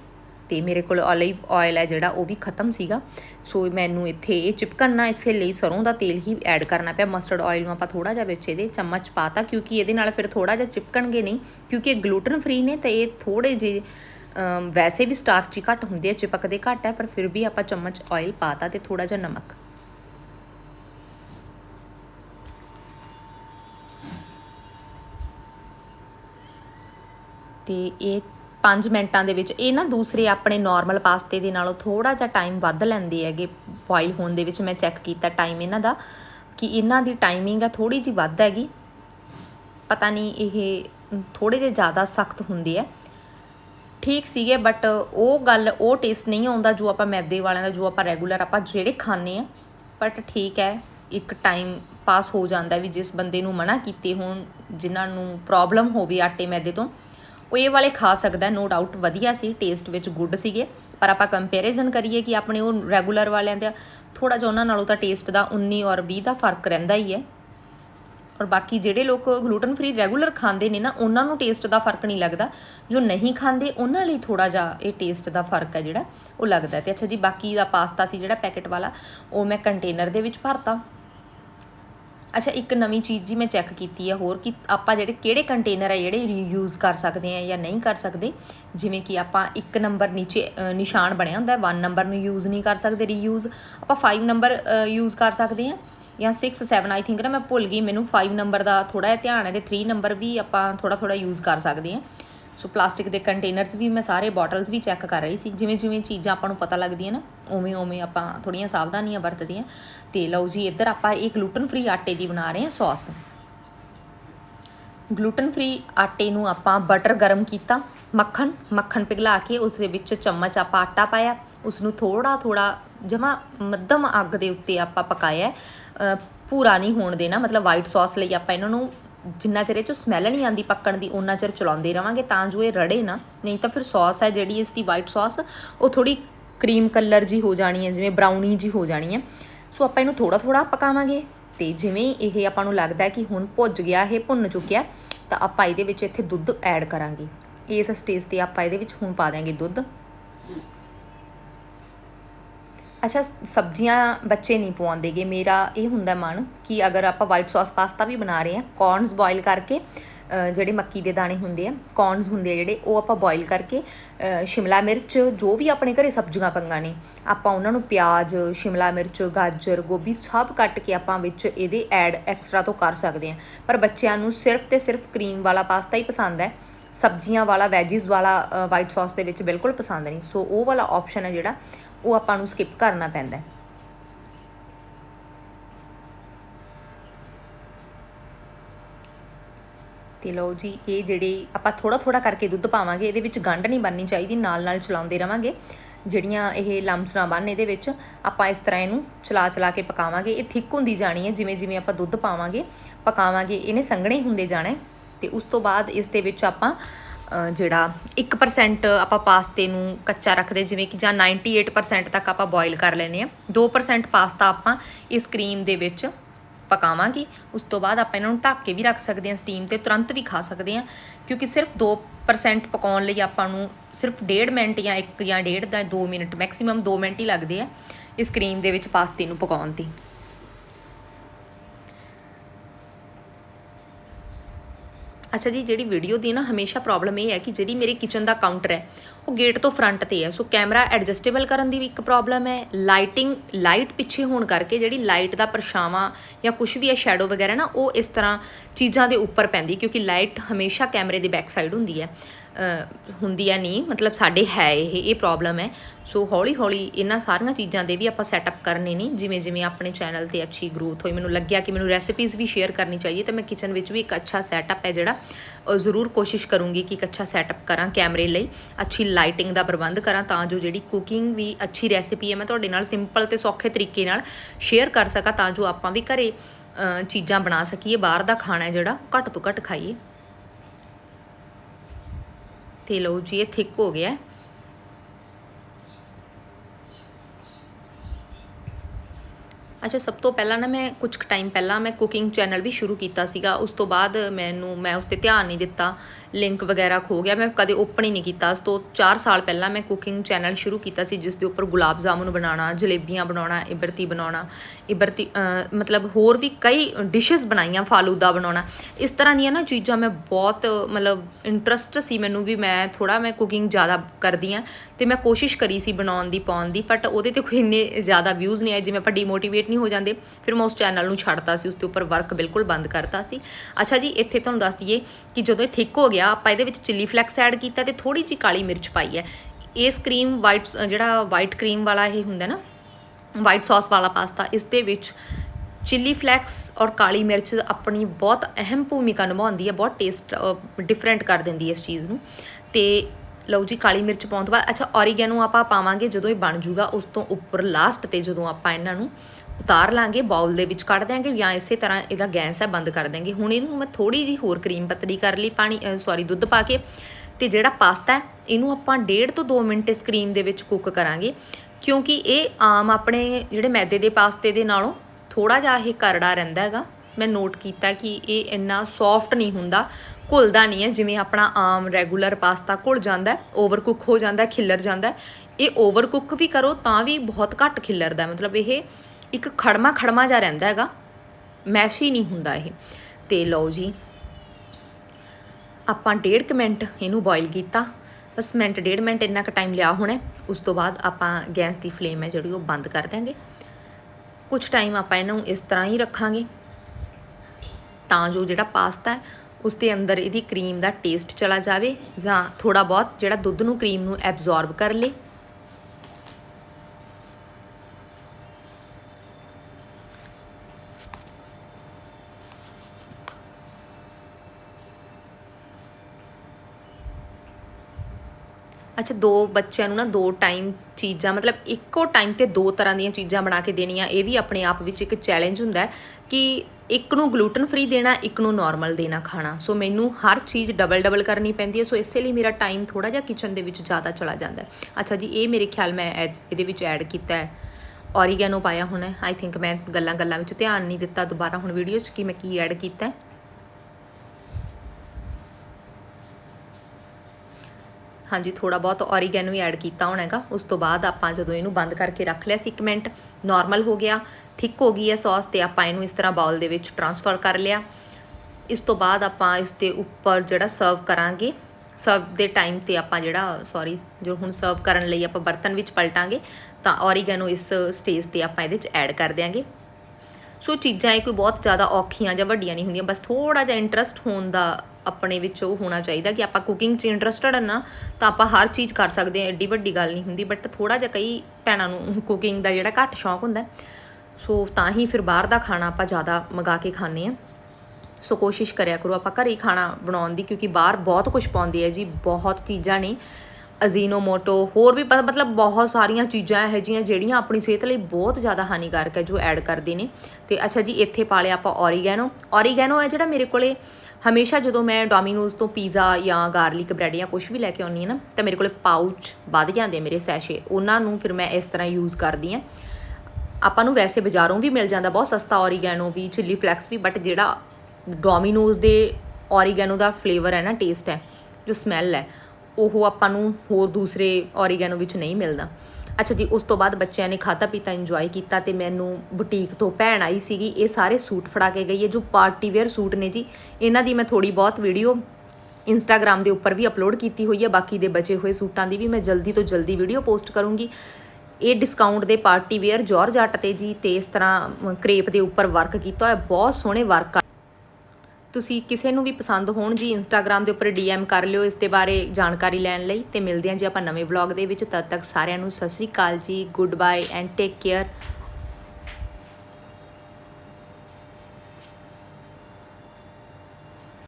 ਤੇ ਮੇਰੇ ਕੋਲ 올ਿਵ ਆਇਲ ਹੈ ਜਿਹੜਾ, ਉਹ ਵੀ ਖਤਮ ਸੀਗਾ। ਸੋ ਮੈਨੂੰ ਇੱਥੇ ਇਹ ਚਿਪਕਣ ਨਾ ਇਸੇ ਲਈ ਸਰੋਂ ਦਾ ਤੇਲ ਹੀ ਐਡ ਕਰਨਾ ਪਿਆ। ਮਸਟਰਡ ਆਇਲ ਨੂੰ ਆਪਾਂ ਥੋੜਾ ਜਿਹਾ ਵਿੱਚ ਇਹਦੇ ਚਮਚ ਪਾਤਾ, ਕਿਉਂਕਿ ਇਹਦੇ ਨਾਲ ਫਿਰ ਥੋੜਾ ਜਿਹਾ ਚਿਪਕਣਗੇ ਨਹੀਂ, ਕਿਉਂਕਿ ਇਹ ਗਲੂਟਨ ਫ੍ਰੀ ਨੇ ਤੇ ਇਹ ਥੋੜੇ ਜਿਹੇ ਵੈਸੇ ਵੀ ਸਟਾਰਚੀ ਘੱਟ ਹੁੰਦੇ ਆ, ਚਿਪਕਦੇ ਘੱਟ ਹੈ, ਪਰ ਫਿਰ ਵੀ ਆਪਾਂ ਚਮਚ ਆਇਲ ਪਾਤਾ ਤੇ ਥੋੜਾ ਜਿਹਾ ਨਮਕ। ਤੇ ਇਹ 5 ਮਿੰਟਾਂ ਦੇ ਵਿੱਚ ਇਹ ਨਾ ਦੂਸਰੇ ਆਪਣੇ ਨਾਰਮਲ ਪਾਸਤੇ ਦੇ ਨਾਲੋਂ ਥੋੜਾ ਜਿਹਾ ਟਾਈਮ ਵੱਧ ਲੈਂਦੇ ਹੈਗੇ ਬੋਇਲ ਹੋਣ ਦੇ ਵਿੱਚ। ਮੈਂ ਚੈੱਕ ਕੀਤਾ ਟਾਈਮ ਇਹਨਾਂ ਦਾ ਕਿ ਇਹਨਾਂ ਦੀ ਟਾਈਮਿੰਗ ਆ ਥੋੜੀ ਜੀ ਵੱਧ ਹੈਗੀ। ਪਤਾ ਨਹੀਂ ਇਹ ਥੋੜੇ ਜਿਹੇ ਜ਼ਿਆਦਾ ਸਖਤ ਹੁੰਦੇ ਆ। ਠੀਕ ਸੀਗੇ ਬਟ ਉਹ ਗੱਲ ਉਹ ਟੇਸਟ ਨਹੀਂ ਆਉਂਦਾ ਜੋ ਆਪਾਂ ਮੈਦੇ ਵਾਲਿਆਂ ਦਾ, ਜੋ ਆਪਾਂ ਰੈਗੂਲਰ ਆਪਾਂ ਜਿਹੜੇ ਖਾਂਦੇ ਆ। ਬਟ ਠੀਕ ਹੈ, ਇੱਕ ਟਾਈਮ ਪਾਸ ਹੋ ਜਾਂਦਾ ਵੀ ਜਿਸ ਬੰਦੇ ਨੂੰ ਮਨਾ ਕੀਤੇ ਹੋਣ, ਜਿਨ੍ਹਾਂ ਨੂੰ ਪ੍ਰੋਬਲਮ ਹੋਵੇ ਆਟੇ ਮੈਦੇ ਤੋਂ ਉਹ ਇਹ ਵਾਲੇ ਖਾ ਸਕਦਾ ਨੋ ਡਾਊਟ ਵਧੀਆ ਸੀ ਟੇਸਟ ਵਿੱਚ ਗੁੱਡ ਸੀਗੇ। ਪਰ ਆਪਾਂ ਕੰਪੈਰੀਜ਼ਨ ਕਰੀਏ ਕਿ ਆਪਣੇ ਉਹ ਰੈਗੂਲਰ ਵਾਲਿਆਂ ਦਾ ਥੋੜਾ ਜਿਹਾ ਉਹਨਾਂ ਨਾਲੋਂ ਤਾਂ ਟੇਸਟ ਦਾ 19 ਔਰ 20 ਦਾ ਫ਼ਰਕ ਰਹਿੰਦਾ ਹੀ ਹੈ। ਔਰ ਬਾਕੀ ਜਿਹੜੇ ਲੋਕ ਗਲੂਟਨ ਫ੍ਰੀ ਰੈਗੂਲਰ ਖਾਂਦੇ ਨੇ ਨਾ, ਉਹਨਾਂ ਨੂੰ ਟੇਸਟ ਦਾ ਫ਼ਰਕ ਨਹੀਂ ਲੱਗਦਾ। ਜੋ ਨਹੀਂ ਖਾਂਦੇ, ਉਹਨਾਂ ਲਈ ਥੋੜਾ ਜਿਹਾ ਇਹ ਟੇਸਟ ਦਾ ਫ਼ਰਕ ਹੈ ਜਿਹੜਾ, ਉਹ ਲੱਗਦਾ ਹੈ। ਤੇ ਅੱਛਾ ਜੀ, ਬਾਕੀ ਦਾ ਪਾਸਤਾ ਸੀ ਜਿਹੜਾ ਪੈਕੇਟ ਵਾਲਾ, ਉਹ ਮੈਂ ਕੰਟੇਨਰ ਦੇ ਵਿੱਚ ਭਰਤਾ। ਅੱਛਾ, ਇੱਕ ਨਵੀਂ ਚੀਜ਼ ਜੀ ਮੈਂ ਚੈੱਕ ਕੀਤੀ ਹੈ ਹੋਰ ਕਿ ਆਪਾਂ ਜਿਹੜੇ ਕਿਹੜੇ ਕੰਟੇਨਰ ਹੈ ਜਿਹੜੇ ਰੀਯੂਜ਼ ਕਰ ਸਕਦੇ ਆ ਜਾਂ ਨਹੀਂ ਕਰ ਸਕਦੇ? ਜਿਵੇਂ ਕਿ ਆਪਾਂ ਇੱਕ ਨੰਬਰ ਨੀਚੇ ਨਿਸ਼ਾਨ ਬਣਿਆ ਹੁੰਦਾ ਹੈ 1 ਨੰਬਰ ਨੂੰ ਯੂਜ਼ ਨਹੀਂ ਕਰ ਸਕਦੇ ਰੀਯੂਜ਼ ਆਪਾਂ 5 ਨੰਬਰ ਯੂਜ਼ ਕਰ ਸਕਦੇ ਆ ਜਾਂ 6 7 ਆਈ ਥਿੰਕ ਨਾ ਮੈਂ ਭੁੱਲ ਗਈ, ਮੈਨੂੰ 5 ਨੰਬਰ ਦਾ ਥੋੜਾ ਜਿਹਾ ਧਿਆਨ ਹੈ ਤੇ 3 ਨੰਬਰ ਵੀ ਆਪਾਂ ਥੋੜਾ ਥੋੜਾ ਯੂਜ਼ ਕਰ ਸਕਦੇ ਆ। ਸੋ ਪਲਾਸਟਿਕ ਦੇ ਕੰਟੇਨਰਸ ਵੀ ਮੈਂ ਸਾਰੇ ਬੋਟਲਸ ਵੀ ਚੈੱਕ ਕਰ ਰਹੀ ਸੀ। ਜਿਵੇਂ ਜਿਵੇਂ ਚੀਜ਼ਾਂ ਆਪਾਂ ਨੂੰ ਪਤਾ ਲੱਗਦੀਆਂ ਨਾ ਉਵੇਂ ਉਵੇਂ ਆਪਾਂ ਥੋੜੀਆਂ ਸਾਵਧਾਨੀਆਂ ਵਰਤਦੀਆਂ ਹਾਂ। ਤੇ ਲਓ ਜੀ ਇੱਧਰ ਆਪਾਂ ਇਹ ਗਲੂਟਨ ਫ੍ਰੀ ਆਟੇ ਦੀ ਬਣਾ ਰਹੇ ਹਾਂ ਸੌਸ ਗਲੂਟਨ ਫ੍ਰੀ ਆਟੇ ਨੂੰ ਆਪਾਂ ਬਟਰ ਗਰਮ ਕੀਤਾ ਮੱਖਣ ਮੱਖਣ ਪਿਘਲਾ ਕੇ ਉਸ ਦੇ ਵਿੱਚ ਚਮਚ ਆਪਾਂ ਆਟਾ ਪਾਇਆ। ਉਸ ਨੂੰ ਥੋੜਾ ਥੋੜਾ ਜਮਾ ਮੱਧਮ ਅੱਗ ਦੇ ਉੱਤੇ ਆਪਾਂ ਪਕਾਇਆ। ਅ, ਪੂਰਾ ਨਹੀਂ ਹੋਣ ਦੇਣਾ ਮਤਲਬ ਵਾਈਟ ਸੌਸ ਲਈ ਆਪਾਂ ਇਹਨਾਂ ਨੂੰ ਜਿੰਨਾ ਚਿਰ ਇਹ ਚੋਂ ਸਮੈਲ ਨਹੀਂ ਆਂਦੀ ਪੱਕਣ ਦੀ ਉਹਨਾਂ ਚਿਰ ਚਲਾਉਂਦੇ ਰਵਾਂਗੇ, ਤਾਂ ਜੋ ਇਹ ਰੜੇ ਨਾ। ਨਹੀਂ ਤਾਂ ਫਿਰ ਸੌਸ ਹੈ ਜਿਹੜੀ ਇਸ ਦੀ ਵਾਈਟ ਸੌਸ ਉਹ ਥੋੜੀ ਕਰੀਮ ਕਲਰ ਜੀ ਹੋ ਜਾਣੀ ਹੈ, ਜਿਵੇਂ ਬਰਾਊਨੀ ਜੀ ਹੋ ਜਾਣੀ ਹੈ। ਸੋ ਆਪਾਂ ਇਹਨੂੰ ਥੋੜਾ ਥੋੜਾ ਪਕਾਵਾਂਗੇ। ਤੇ ਜਿਵੇਂ ਹੀ ਇਹ ਆਪਾਂ ਨੂੰ ਲੱਗਦਾ ਹੈ ਕਿ ਹੁਣ ਭੁੱਜ ਗਿਆ, ਇਹ ਭੁੰਨ ਚੁੱਕਿਆ, ਤਾਂ ਆਪਾਂ ਇਹਦੇ ਵਿੱਚ ਇੱਥੇ ਦੁੱਧ ਐਡ ਕਰਾਂਗੇ। ਇਸ ਸਟੇਜ ਤੇ ਆਪਾਂ ਇਹਦੇ ਵਿੱਚ ਹੁਣ ਪਾ ਦਿਆਂਗੇ ਦੁੱਧ। ਅੱਛਾ, ਸਬਜ਼ੀਆਂ ਬੱਚੇ ਨਹੀਂ ਪਵਾਉਂਦੇਗੇ। ਮੇਰਾ ਇਹ ਹੁੰਦਾ ਮਨ ਕਿ ਅਗਰ ਆਪਾਂ ਵਾਈਟ ਸੌਸ ਪਾਸਤਾ ਵੀ ਬਣਾ ਰਹੇ ਹਾਂ ਕੌਰਨਸ ਬੋਇਲ ਕਰਕੇ ਜਿਹੜੇ ਮੱਕੀ ਦੇ ਦਾਣੇ ਹੁੰਦੇ ਆ ਕੌਰਨਸ ਹੁੰਦੇ ਆ ਜਿਹੜੇ, ਉਹ ਆਪਾਂ ਬੋਇਲ ਕਰਕੇ ਸ਼ਿਮਲਾ ਮਿਰਚ, ਜੋ ਵੀ ਆਪਣੇ ਘਰੇ ਸਬਜ਼ੀਆਂ ਪੰਗਾਂ ਨੇ, ਆਪਾਂ ਉਹਨਾਂ ਨੂੰ ਪਿਆਜ਼, ਸ਼ਿਮਲਾ ਮਿਰਚ, ਗਾਜਰ, ਗੋਭੀ ਸਭ ਕੱਟ ਕੇ ਆਪਾਂ ਵਿੱਚ ਇਹਦੇ ਐਡ ਐਕਸਟਰਾ ਤੋਂ ਕਰ ਸਕਦੇ ਹਾਂ। ਪਰ ਬੱਚਿਆਂ ਨੂੰ ਸਿਰਫ ਤੇ ਸਿਰਫ ਕਰੀਮ ਵਾਲਾ ਪਾਸਤਾ ਹੀ ਪਸੰਦ ਹੈ। ਸਬਜ਼ੀਆਂ ਵਾਲਾ ਵੈਜੀਜ਼ ਵਾਲਾ ਵਾਈਟ ਸੌਸ ਦੇ ਵਿੱਚ ਬਿਲਕੁਲ ਪਸੰਦ ਨਹੀਂ। ਸੋ ਉਹ ਵਾਲਾ ਆਪਸ਼ਨ ਹੈ ਜਿਹੜਾ ਉਹ ਆਪਾਂ ਨੂੰ ਸਕਿਪ ਕਰਨਾ ਪੈਂਦਾ ਹੈ। ਤੇ ਲਓ ਜੀ, ਇਹ ਜਿਹੜੇ ਆਪਾਂ ਥੋੜਾ ਥੋੜਾ ਕਰਕੇ ਦੁੱਧ ਪਾਵਾਂਗੇ, ਇਹਦੇ ਵਿੱਚ ਗੰਢ ਨਹੀਂ ਬਣਨੀ ਚਾਹੀਦੀ, ਨਾਲ ਨਾਲ ਚਲਾਉਂਦੇ ਰਵਾਂਗੇ। ਜਿਹੜੀਆਂ ਇਹ ਲੰਮਸ ਨਾ ਬਣ ਇਹਦੇ ਵਿੱਚ, ਆਪਾਂ ਇਸ ਤਰ੍ਹਾਂ ਇਹਨੂੰ ਚਲਾ ਚਲਾ ਕੇ ਪਕਾਵਾਂਗੇ। ਇਹ ਥਿੱਕ ਹੁੰਦੀ ਜਾਣੀ ਹੈ, ਜਿਵੇਂ ਜਿਵੇਂ ਆਪਾਂ ਦੁੱਧ ਪਾਵਾਂਗੇ, ਪਕਾਵਾਂਗੇ, ਇਹਨੇ ਸੰਘਣੇ ਹੁੰਦੇ ਜਾਣਾ ਹੈ। ਤੇ ਉਸ ਤੋਂ ਬਾਅਦ ਇਸ ਦੇ ਵਿੱਚ ਆਪਾਂ ਜਿਹੜਾ 1% ਆਪਾਂ ਪਾਸਤੇ ਨੂੰ ਕੱਚਾ ਰੱਖਦੇ, ਜਿਵੇਂ ਕਿ ਜਾਂ 98% ਤੱਕ ਆਪਾਂ ਬੋਇਲ ਕਰ ਲੈਨੇ ਆ 2% ਪਾਸਤਾ ਆਪਾਂ ਇਸ ਕਰੀਮ ਦੇ ਵਿੱਚ ਪਕਾਵਾਂਗੇ। ਉਸ ਤੋਂ ਬਾਅਦ ਆਪਾਂ ਇਹਨਾਂ ਨੂੰ ਢੱਕ ਕੇ ਵੀ ਰੱਖ ਸਕਦੇ ਹਾਂ ਸਟੀਮ ਤੇ ਤੁਰੰਤ ਵੀ ਖਾ ਸਕਦੇ ਹਾਂ। ਕਿਉਂਕਿ ਸਿਰਫ 2% ਪਕਾਉਣ ਲਈ ਆਪਾਂ ਨੂੰ ਸਿਰਫ 1.5 ਮਿੰਟ ਜਾਂ 1 ਜਾਂ 1.5 ਦਾ 2 ਮਿੰਟ ਮੈਕਸਿਮਮ 2 ਮਿੰਟ ਹੀ ਲੱਗਦੇ ਆ ਇਸ ਕਰੀਮ ਦੇ ਵਿੱਚ ਪਾਸਤੇ ਨੂੰ ਪਕਾਉਣ ਦੀ। ਅੱਛਾ ਜੀ, ਜਿਹੜੀ ਵੀਡੀਓ ਦੀ ਨਾ ਹਮੇਸ਼ਾ ਪ੍ਰੋਬਲਮ ਇਹ ਹੈ ਕਿ ਜਿਹੜੀ ਮੇਰੇ ਕਿਚਨ ਦਾ ਕਾਊਂਟਰ ਹੈ, ਉਹ ਗੇਟ ਤੋਂ ਫਰੰਟ ਤੇ ਹੈ। ਸੋ ਕੈਮਰਾ ਐਡਜਸਟੇਬਲ ਕਰਨ ਦੀ ਵੀ ਇੱਕ ਪ੍ਰੋਬਲਮ ਹੈ। ਲਾਈਟਿੰਗ ਲਾਈਟ ਪਿੱਛੇ ਹੋਣ ਕਰਕੇ ਜਿਹੜੀ ਲਾਈਟ ਦਾ ਪਰਛਾਵਾਂ ਜਾਂ ਕੁਝ ਵੀ ਹੈ ਸ਼ੈਡੋ ਵਗੈਰਾ ਨਾ, ਉਹ ਇਸ ਤਰ੍ਹਾਂ ਚੀਜ਼ਾਂ ਦੇ ਉੱਪਰ ਪੈਂਦੀ ਕਿਉਂਕਿ ਲਾਈਟ ਹਮੇਸ਼ਾ ਕੈਮਰੇ ਦੇ ਬੈਕ ਸਾਈਡ ਹੁੰਦੀ ਹੈ। ਹੁੰਦੀਆਂ ਨਹੀਂ, ਮਤਲਬ ਸਾਡੇ ਹੈ ਇਹ ਇਹ ਪ੍ਰੋਬਲਮ ਹੈ। ਸੋ ਹੌਲੀ ਹੌਲੀ ਇਹਨਾਂ ਸਾਰੀਆਂ ਚੀਜ਼ਾਂ ਦੇ ਵੀ ਆਪਾਂ ਸੈਟਅਪ ਕਰਨੇ ਨੇ, ਜਿਵੇਂ ਜਿਵੇਂ ਆਪਣੇ ਚੈਨਲ ਤੇ ਅੱਛੀ ਗਰੋਥ ਹੋਈ, ਮੈਨੂੰ ਲੱਗਿਆ ਕਿ ਮੈਨੂੰ ਰੈਸਿਪੀਜ਼ ਵੀ ਸ਼ੇਅਰ ਕਰਨੀ ਚਾਹੀਏ, ਤਾਂ ਮੈਂ ਕਿਚਨ ਵਿੱਚ ਵੀ ਇੱਕ ਅੱਛਾ ਸੈਟਅਪ ਹੈ ਜਿਹੜਾ ਉਹ ਜ਼ਰੂਰ ਕੋਸ਼ਿਸ਼ ਕਰੂੰਗੀ ਕਿ ਇੱਕ ਅੱਛਾ ਸੈਟਅਪ ਕਰਾਂ ਕੈਮਰੇ ਲਈ, ਅੱਛੀ ਲਾਈਟਿੰਗ ਦਾ ਪ੍ਰਬੰਧ ਕਰਾਂ, ਤਾਂ ਜੋ ਜਿਹੜੀ ਕੁਕਿੰਗ ਵੀ ਅੱਛੀ ਰੈਸਿਪੀ ਹੈ, ਮੈਂ ਤੁਹਾਡੇ ਨਾਲ ਸਿੰਪਲ ਤੇ ਸੌਖੇ ਤਰੀਕੇ ਨਾਲ ਸ਼ੇਅਰ ਕਰ ਸਕਾਂ, ਤਾਂ ਜੋ ਆਪਾਂ ਵੀ ਘਰੇ ਚੀਜ਼ਾਂ ਬਣਾ ਸਕੀਏ, ਬਾਹਰ ਦਾ ਖਾਣਾ ਜਿਹੜਾ, ਘੱਟ ਤੋਂ ਘੱਟ ਖਾਈਏ। ਤੇ ਲਓ ਜੀ, ਇਹ ਥਿਕ ਹੋ ਗਿਆ। ਅੱਛਾ, ਸਭ ਤੋਂ ਪਹਿਲਾਂ ਨਾ ਮੈਂ ਕੁਝ ਟਾਈਮ ਪਹਿਲਾਂ ਮੈਂ ਕੁਕਿੰਗ ਚੈਨਲ ਵੀ ਸ਼ੁਰੂ ਕੀਤਾ ਸੀਗਾ। ਉਸ ਤੋਂ ਬਾਅਦ ਮੈਨੂੰ, ਮੈਂ ਉਸ ਤੇ ਧਿਆਨ ਨਹੀਂ ਦਿੱਤਾ। ਲਿੰਕ ਵਗੈਰਾ ਖੋ ਗਿਆ। ਮੈਂ ਕਦੇ ਓਪਨ ਹੀ ਨਹੀਂ ਕੀਤਾ। ਉਸ ਤੋਂ 4 ਸਾਲ ਪਹਿਲਾਂ ਮੈਂ ਕੁਕਿੰਗ ਚੈਨਲ ਸ਼ੁਰੂ ਕੀਤਾ ਸੀ, ਜਿਸ ਦੇ ਉੱਪਰ ਗੁਲਾਬ ਜਾਮੁਨ ਬਣਾਉਣਾ, ਜਲੇਬੀਆਂ ਬਣਾਉਣਾ, ਇਬਰਤੀ ਬਣਾਉਣਾ, ਇਬਰਤੀ ਮਤਲਬ ਹੋਰ ਵੀ ਕਈ ਡਿਸ਼ਸ ਬਣਾਈਆਂ, ਫਾਲੂਦਾ ਬਣਾਉਣਾ। ਇਸ ਤਰ੍ਹਾਂ ਦੀਆਂ ਨਾ ਚੀਜ਼ਾਂ ਮੈਂ ਬਹੁਤ, ਮਤਲਬ ਇੰਟਰਸਟ ਸੀ ਮੈਨੂੰ ਵੀ। ਮੈਂ ਥੋੜਾ ਮੈਂ ਕੁਕਿੰਗ ਜ਼ਿਆਦਾ ਕਰਦੀ ਆ ਤੇ ਮੈਂ ਕੋਸ਼ਿਸ਼ ਕਰੀ ਸੀ ਬਣਾਉਣ ਦੀ, ਪਾਉਣ ਦੀ ਬਟ ਉਹਦੇ ਤੇ ਕੋਈ ਇੰਨੇ ਜ਼ਿਆਦਾ ਵਿਊਜ਼ ਨਹੀਂ ਆਏ। ਜਿਵੇਂ ਆਪਾਂ ਡੀਮੋਟੀਵੇਟ ਨਹੀਂ ਹੋ ਜਾਂਦੇ, ਫਿਰ ਮੈਂ ਉਸ ਚੈਨਲ ਨੂੰ ਛੱਡਤਾ ਸੀ। ਉਸ ਦੇ ਉੱਪਰ ਵਰਕ ਬਿਲਕੁਲ ਬੰਦ ਕਰਤਾ ਸੀ। ਅੱਛਾ ਜੀ, ਇੱਥੇ ਤੁਹਾਨੂੰ ਦੱਸ ਦਈਏ ਕਿ ਜਦੋਂ ਇਹ ਥਿਕ ਹੋ ਗਿਆ ਆਪਾਂ ਇਹਦੇ ਵਿੱਚ ਚਿੱਲੀ ਫਲੈਕਸ ਐਡ ਕੀਤਾ ਤੇ ਥੋੜੀ ਜੀ ਕਾਲੀ ਮਿਰਚ ਪਾਈ ਹੈ। ਇਸ ਕਰੀਮ ਵਾਈਟ ਜਿਹੜਾ ਵਾਈਟ ਕਰੀਮ ਵਾਲਾ ਇਹ ਹੁੰਦਾ ਨਾ ਵਾਈਟ ਸੌਸ ਵਾਲਾ ਪਾਸਤਾ ਇਸ ਦੇ ਵਿੱਚ ਚਿੱਲੀ ਫਲੈਕਸ ਔਰ ਕਾਲੀ ਮਿਰਚ ਆਪਣੀ ਬਹੁਤ ਅਹਿਮ ਭੂਮਿਕਾ ਨਿਭਾਉਂਦੀ ਹੈ, ਬਹੁਤ ਟੇਸਟ ਡਿਫਰੈਂਟ ਕਰ ਦਿੰਦੀ ਹੈ ਇਸ ਚੀਜ਼ ਨੂੰ। ਤੇ ਲਓ ਜੀ, ਕਾਲੀ ਮਿਰਚ ਪਾਉਣ ਤੋਂ ਬਾਅਦ, ਅੱਛਾ ਔਰੀਗੈਨੋ ਆਪਾਂ ਪਾਵਾਂਗੇ ਜਦੋਂ ਇਹ ਬਣ ਜੂਗਾ, ਉਸ ਤੋਂ ਉੱਪਰ ਲਾਸਟ ਤੇ ਜਦੋਂ ਆਪਾਂ ਇਹਨਾਂ ਨੂੰ ਉਤਾਰ ਲਾਂਗੇ ਬਾਉਲ ਦੇ ਵਿੱਚ ਕੱਢ ਦਿਆਂਗੇ ਜਾਂ ਇਸੇ ਤਰ੍ਹਾਂ ਇਹਦਾ ਗੈਸ ਹੈ ਬੰਦ ਕਰ ਦਿਆਂਗੇ। ਹੁਣ ਇਹਨੂੰ ਮੈਂ ਥੋੜੀ ਜੀ ਹੋਰ ਕਰੀਮ ਪਤਲੀ ਕਰ ਲਈ ਪਾਣੀ ਸੌਰੀ ਦੁੱਧ ਪਾ ਕੇ। ਤੇ ਜਿਹੜਾ ਪਾਸਤਾ ਹੈ ਇਹਨੂੰ ਆਪਾਂ 1.5 ਤੋਂ 2 ਮਿੰਟ ਇਸ ਕਰੀਮ ਦੇ ਵਿੱਚ ਕੁੱਕ ਕਰਾਂਗੇ ਕਿਉਂਕਿ ਇਹ ਆਮ ਆਪਣੇ ਜਿਹੜੇ ਮੈਦੇ ਦੇ ਪਾਸਤੇ ਦੇ ਨਾਲੋਂ ਥੋੜਾ ਜਿਹਾ ਇਹ ਕਰੜਾ ਰਹਿੰਦਾ ਹੈਗਾ। ਮੈਂ ਨੋਟ ਕੀਤਾ ਕਿ ਇਹ ਇੰਨਾ ਸੌਫਟ ਨਹੀਂ ਹੁੰਦਾ ਘੁਲਦਾ ਨਹੀਂ ਹੈ ਜਿਵੇਂ ਆਪਣਾ ਆਮ ਰੈਗੂਲਰ ਪਾਸਤਾ ਘੁਲ ਜਾਂਦਾ ਓਵਰ ਕੁੱਕ ਹੋ ਜਾਂਦਾ ਹੈ, ਖਿੱਲਰ ਜਾਂਦਾ ਇਹ ਓਵਰ ਕੁੱਕ ਵੀ ਕਰੋ ਤਾਂ ਵੀ ਬਹੁਤ ਘੱਟ ਖਿੱਲਰਦਾ ਮਤਲਬ ਇਹ ਇੱਕ ਖੜਮਾ ਖੜਮਾ ਜਿਹਾ ਰਹਿੰਦਾ ਹੈਗਾ। ਮੈਸ਼ੀ ਨਹੀਂ ਹੁੰਦਾ ਇਹ। ਤੇ ਲਓ ਜੀ, ਆਪਾਂ ਡੇਢ ਕੁ ਮਿੰਟ ਇਹਨੂੰ ਬੋਇਲ ਕੀਤਾ। ਬਸ ਮਿੰਟ, ਡੇਢ ਮਿੰਟ ਇੰਨਾ ਕੁ ਟਾਈਮ ਲਿਆ ਹੋਣਾ ਉਸ ਤੋਂ ਬਾਅਦ ਆਪਾਂ ਗੈਸ ਦੀ ਫਲੇਮ ਹੈ ਜਿਹੜੀ ਉਹ ਬੰਦ ਕਰ ਦਿਆਂਗੇ। ਕੁਝ ਟਾਈਮ ਆਪਾਂ ਇਹਨੂੰ ਇਸ ਤਰ੍ਹਾਂ ਹੀ ਰੱਖਾਂਗੇ। ਤਾਂ ਜੋ ਜਿਹੜਾ ਪਾਸਤਾ ਹੈ, ਉਸ ਦੇ ਅੰਦਰ ਇਹਦੀ ਕਰੀਮ ਦਾ ਟੇਸਟ ਚਲਾ ਜਾਵੇ ਜਾਂ ਥੋੜਾ ਬਹੁਤ ਜਿਹੜਾ ਦੁੱਧ ਨੂੰ ਕਰੀਮ ਨੂੰ ਐਬਜ਼ੌਰਬ ਕਰ ਲੇ। ਅੱਛਾ, ਦੋ ਬੱਚਿਆਂ ਨੂੰ ਨਾ ਦੋ ਟਾਈਮ ਚੀਜ਼ਾਂ, ਮਤਲਬ ਇੱਕੋ ਟਾਈਮ ਤੇ ਦੋ ਤਰ੍ਹਾਂ ਦੀਆਂ ਚੀਜ਼ਾਂ ਬਣਾ ਕੇ ਦੇਣੀਆਂ, ਇਹ ਵੀ ਆਪਣੇ ਆਪ ਵਿੱਚ ਇੱਕ ਚੈਲੰਜ ਹੁੰਦਾ ਹੈ ਕਿ ਇੱਕ ਨੂੰ ਗਲੂਟਨ ਫ੍ਰੀ ਦੇਣਾ, ਇੱਕ ਨੂੰ ਨਾਰਮਲ ਦੇਣਾ ਖਾਣਾ। ਸੋ ਮੈਨੂੰ ਹਰ ਚੀਜ਼ ਡਬਲ ਡਬਲ ਕਰਨੀ ਪੈਂਦੀ ਹੈ ਸੋ ਇਸੇ ਲਈ ਮੇਰਾ ਟਾਈਮ ਥੋੜਾ ਜਿਹਾ ਕਿਚਨ ਦੇ ਵਿੱਚ ਜ਼ਿਆਦਾ ਚਲਾ ਜਾਂਦਾ ਹੈ। ਅੱਛਾ ਜੀ, ਇਹ ਮੇਰੇ ਖਿਆਲ ਮੈਂ ਐਡ- ਇਹਦੇ ਵਿੱਚ ਐਡ ਕੀਤਾ ਹੈ। ਔਰੀਗੈਨੋ ਪਾਇਆ ਹੁਣ ਆਈ ਥਿੰਕ ਮੈਂ ਗੱਲਾਂ ਗੱਲਾਂ ਵਿੱਚ ਧਿਆਨ ਨਹੀਂ ਦਿੱਤਾ, ਦੁਬਾਰਾ ਹੁਣ ਵੀਡੀਓ 'ਚ ਕਿ ਮੈਂ ਕੀ ਐਡ ਕੀਤਾ ਹੈ। ਹਾਂਜੀ ਥੋੜਾ ਬਹੁਤ ਔਰੀਗੈਨੋ ਹੀ ਐਡ ਕੀਤਾ ਹੋਣਾ ਹੈਗਾ। ਉਸ ਤੋਂ ਬਾਅਦ ਆਪਾਂ ਜਦੋਂ ਇਹਨੂੰ ਬੰਦ ਕਰਕੇ ਰੱਖ ਲਿਆ ਸੀ ਇੱਕ ਮਿੰਟ ਨਾਰਮਲ ਹੋ ਗਿਆ। ਥਿੱਕ ਹੋ ਗਈ ਹੈ ਸੌਸ ਤੇ ਆਪਾਂ ਇਹਨੂੰ ਇਸ ਤਰ੍ਹਾਂ ਬਾਉਲ ਦੇ ਵਿੱਚ ਟਰਾਂਸਫਰ ਕਰ ਲਿਆ। ਇਸ ਤੋਂ ਬਾਅਦ ਆਪਾਂ ਇਸ ਦੇ ਉੱਪਰ ਜਿਹੜਾ ਸਰਵ ਕਰਾਂਗੇ ਸਰਵ ਦੇ ਟਾਈਮ ਤੇ ਆਪਾਂ ਜਿਹੜਾ ਸੌਰੀ ਜੋ ਹੁਣ ਸਰਵ ਕਰਨ ਲਈ ਆਪਾਂ ਬਰਤਨ ਵਿੱਚ ਪਲਟਾਂਗੇ, ਤਾਂ ਔਰੀਗੈਨੋ ਇਸ ਸਟੇਜ ਤੇ ਆਪਾਂ ਇਹਦੇ ਵਿੱਚ ਐਡ ਕਰ ਦਿਆਂਗੇ। ਸੋ ਚੀਜ਼ਾਂ ਇਹ ਕੋਈ ਬਹੁਤ ਜ਼ਿਆਦਾ ਔਖੀਆਂ ਜਾਂ ਵੱਡੀਆਂ ਨਹੀਂ ਹੁੰਦੀਆਂ, ਬਸ ਥੋੜਾ ਜਿਹਾ ਇੰਟਰਸਟ ਹੋਣ ਦਾ ਆਪਣੇ ਵਿੱਚ ਉਹ ਹੋਣਾ ਚਾਹੀਦਾ ਕਿ ਆਪਾਂ ਕੁਕਿੰਗ 'ਚ ਇੰਟਰਸਟਡ ਆ ਨਾ, ਤਾਂ ਆਪਾਂ ਹਰ ਚੀਜ਼ ਕਰ ਸਕਦੇ ਹਾਂ, ਐਡੀ ਵੱਡੀ ਗੱਲ ਨਹੀਂ ਹੁੰਦੀ ਬਟ ਥੋੜਾ ਜਿਹਾ ਕਈ ਭੈਣਾਂ ਨੂੰ ਕੁਕਿੰਗ ਦਾ ਜਿਹੜਾ ਘੱਟ ਸ਼ੌਂਕ ਹੁੰਦਾ ਸੋ ਤਾਂ ਹੀ ਫਿਰ ਬਾਹਰ ਦਾ ਖਾਣਾ ਆਪਾਂ ਜ਼ਿਆਦਾ ਮੰਗਾ ਕੇ ਖਾਂਦੇ ਆ ਸੋ ਕੋਸ਼ਿਸ਼ ਕਰਿਆ ਕਰੋ ਆਪਾਂ ਘਰੇ ਹੀ ਖਾਣਾ ਬਣਾਉਣ ਦੀ, ਕਿਉਂਕਿ ਬਾਹਰ ਬਹੁਤ ਕੁਝ ਪਾਉਂਦੇ ਆ ਜੀ, ਬਹੁਤ ਚੀਜ਼ਾਂ ਨੇ ਅਜ਼ੀਨੋਮੋਟੋ ਹੋਰ ਵੀ ਪ- ਮਤਲਬ ਬਹੁਤ ਸਾਰੀਆਂ ਚੀਜ਼ਾਂ ਇਹੋ ਜਿਹੀਆਂ ਜਿਹੜੀਆਂ ਆਪਣੀ ਸਿਹਤ ਲਈ ਬਹੁਤ ਜ਼ਿਆਦਾ ਹਾਨੀਕਾਰਕ ਹੈ, ਜੋ ਐਡ ਕਰਦੇ ਨੇ। ਤੇ ਅੱਛਾ ਜੀ, ਇੱਥੇ ਪਾ ਲਿਆ ਆਪਾਂ ਔਰੀਗੈਨੋ ਔਰੀਗੈਨੋ ਹੈ ਜਿਹੜਾ ਮੇਰੇ ਕੋਲੇ ਹਮੇਸ਼ਾ ਜਦੋਂ ਮੈਂ ਡੋਮਿਨੋਜ਼ ਤੋਂ ਪੀਜ਼ਾ ਜਾਂ ਗਾਰਲਿਕ ਬ੍ਰੈਡ ਜਾਂ ਕੁਝ ਵੀ ਲੈ ਕੇ ਆਉਂਦੀ ਹਾਂ ਨਾ, ਤਾਂ ਮੇਰੇ ਕੋਲੇ ਪਾਊਚ ਵੱਧ ਜਾਂਦੇ ਮੇਰੇ ਸੈਸ਼ੇ। ਉਹਨਾਂ ਨੂੰ ਫਿਰ ਮੈਂ ਇਸ ਤਰ੍ਹਾਂ ਯੂਜ਼ ਕਰਦੀ ਹਾਂ। ਆਪਾਂ ਨੂੰ ਵੈਸੇ ਬਾਜ਼ਾਰੋਂ ਵੀ ਮਿਲ ਜਾਂਦਾ, ਬਹੁਤ ਸਸਤਾ ਔਰੀਗੈਨੋ ਵੀ ਚਿੱਲੀ ਫਲੈਕਸ ਵੀ ਬਟ ਜਿਹੜਾ ਡੋਮਿਨੋਜ਼ ਦੇ ਔਰੀਗੈਨੋ ਦਾ ਫਲੇਵਰ ਹੈ ਨਾ ਟੇਸਟ ਹੈ, ਜੋ ਸਮੈਲ ਹੈ, ਉਹ ਆਪਾਂ ਨੂੰ ਹੋਰ ਦੂਸਰੇ ਔਰੀਗੈਨੋ ਵਿੱਚ ਨਹੀਂ ਮਿਲਦਾ। ਅੱਛਾ ਜੀ, ਉਸ ਤੋਂ ਬਾਅਦ ਬੱਚਿਆਂ ਨੇ ਖਾਧਾ ਪੀਤਾ ਇੰਜੋਏ ਕੀਤਾ ਤੇ ਮੈਨੂੰ ਬੁਟੀਕ ਤੋਂ ਭੈਣ ਆਈ ਸੀਗੀ। ਇਹ ਸਾਰੇ ਸੂਟ ਫੜਾ ਕੇ ਗਈ ਹੈ, ਜੋ ਪਾਰਟੀ ਵੇਅਰ ਸੂਟ ਨੇ ਜੀ। ਇਹਨਾਂ ਦੀ ਮੈਂ ਥੋੜੀ ਬਹੁਤ ਵੀਡੀਓ ਇੰਸਟਾਗ੍ਰam ਦੇ ਉੱਪਰ ਵੀ ਅਪਲੋਡ ਕੀਤੀ ਹੋਈ ਹੈ। ਬਾਕੀ ਦੇ ਬਚੇ ਹੋਏ ਸੂਟਾਂ ਦੀ ਵੀ ਮੈਂ ਜਲਦੀ ਤੋਂ ਜਲਦੀ ਵੀਡੀਓ ਪੋਸਟ ਕਰੂੰਗੀ। ਇਹ ਡਿਸਕਾਊਂਟ ਦੇ ਪਾਰਟੀ ਵੇਅਰ ਜਾਰਜਟ ਤੇ ਜੀ, ਤੇ ਇਸ ਤਰ੍ਹਾਂ ਕ੍ਰੇਪ ਦੇ ਉੱਪਰ ਵਰਕ ਕੀਤਾ ਹੋਇਆ। ਬਹੁਤ ਸੋਹਣੇ ਵਰਕ ਆ ਤੁਸੀਂ ਕਿਸੇ ਨੂੰ ਵੀ ਪਸੰਦ ਹੋਣ ਜੀ ਇੰਸਟਾਗ੍ਰam ਦੇ ਉੱਪਰ ਡੀਐਮ ਕਰ ਲਿਓ ਇਸ ਦੇ ਬਾਰੇ ਜਾਣਕਾਰੀ ਲੈਣ ਲਈ ਤੇ ਮਿਲਦੇ ਹਾਂ ਜੀ ਆਪਾਂ ਨਵੇਂ ਵਲੌਗ ਦੇ ਵਿੱਚ। ਤਦ ਤੱਕ ਸਾਰਿਆਂ ਨੂੰ ਸਤਿ ਸ੍ਰੀ ਅਕਾਲ ਜੀ goodbye and take care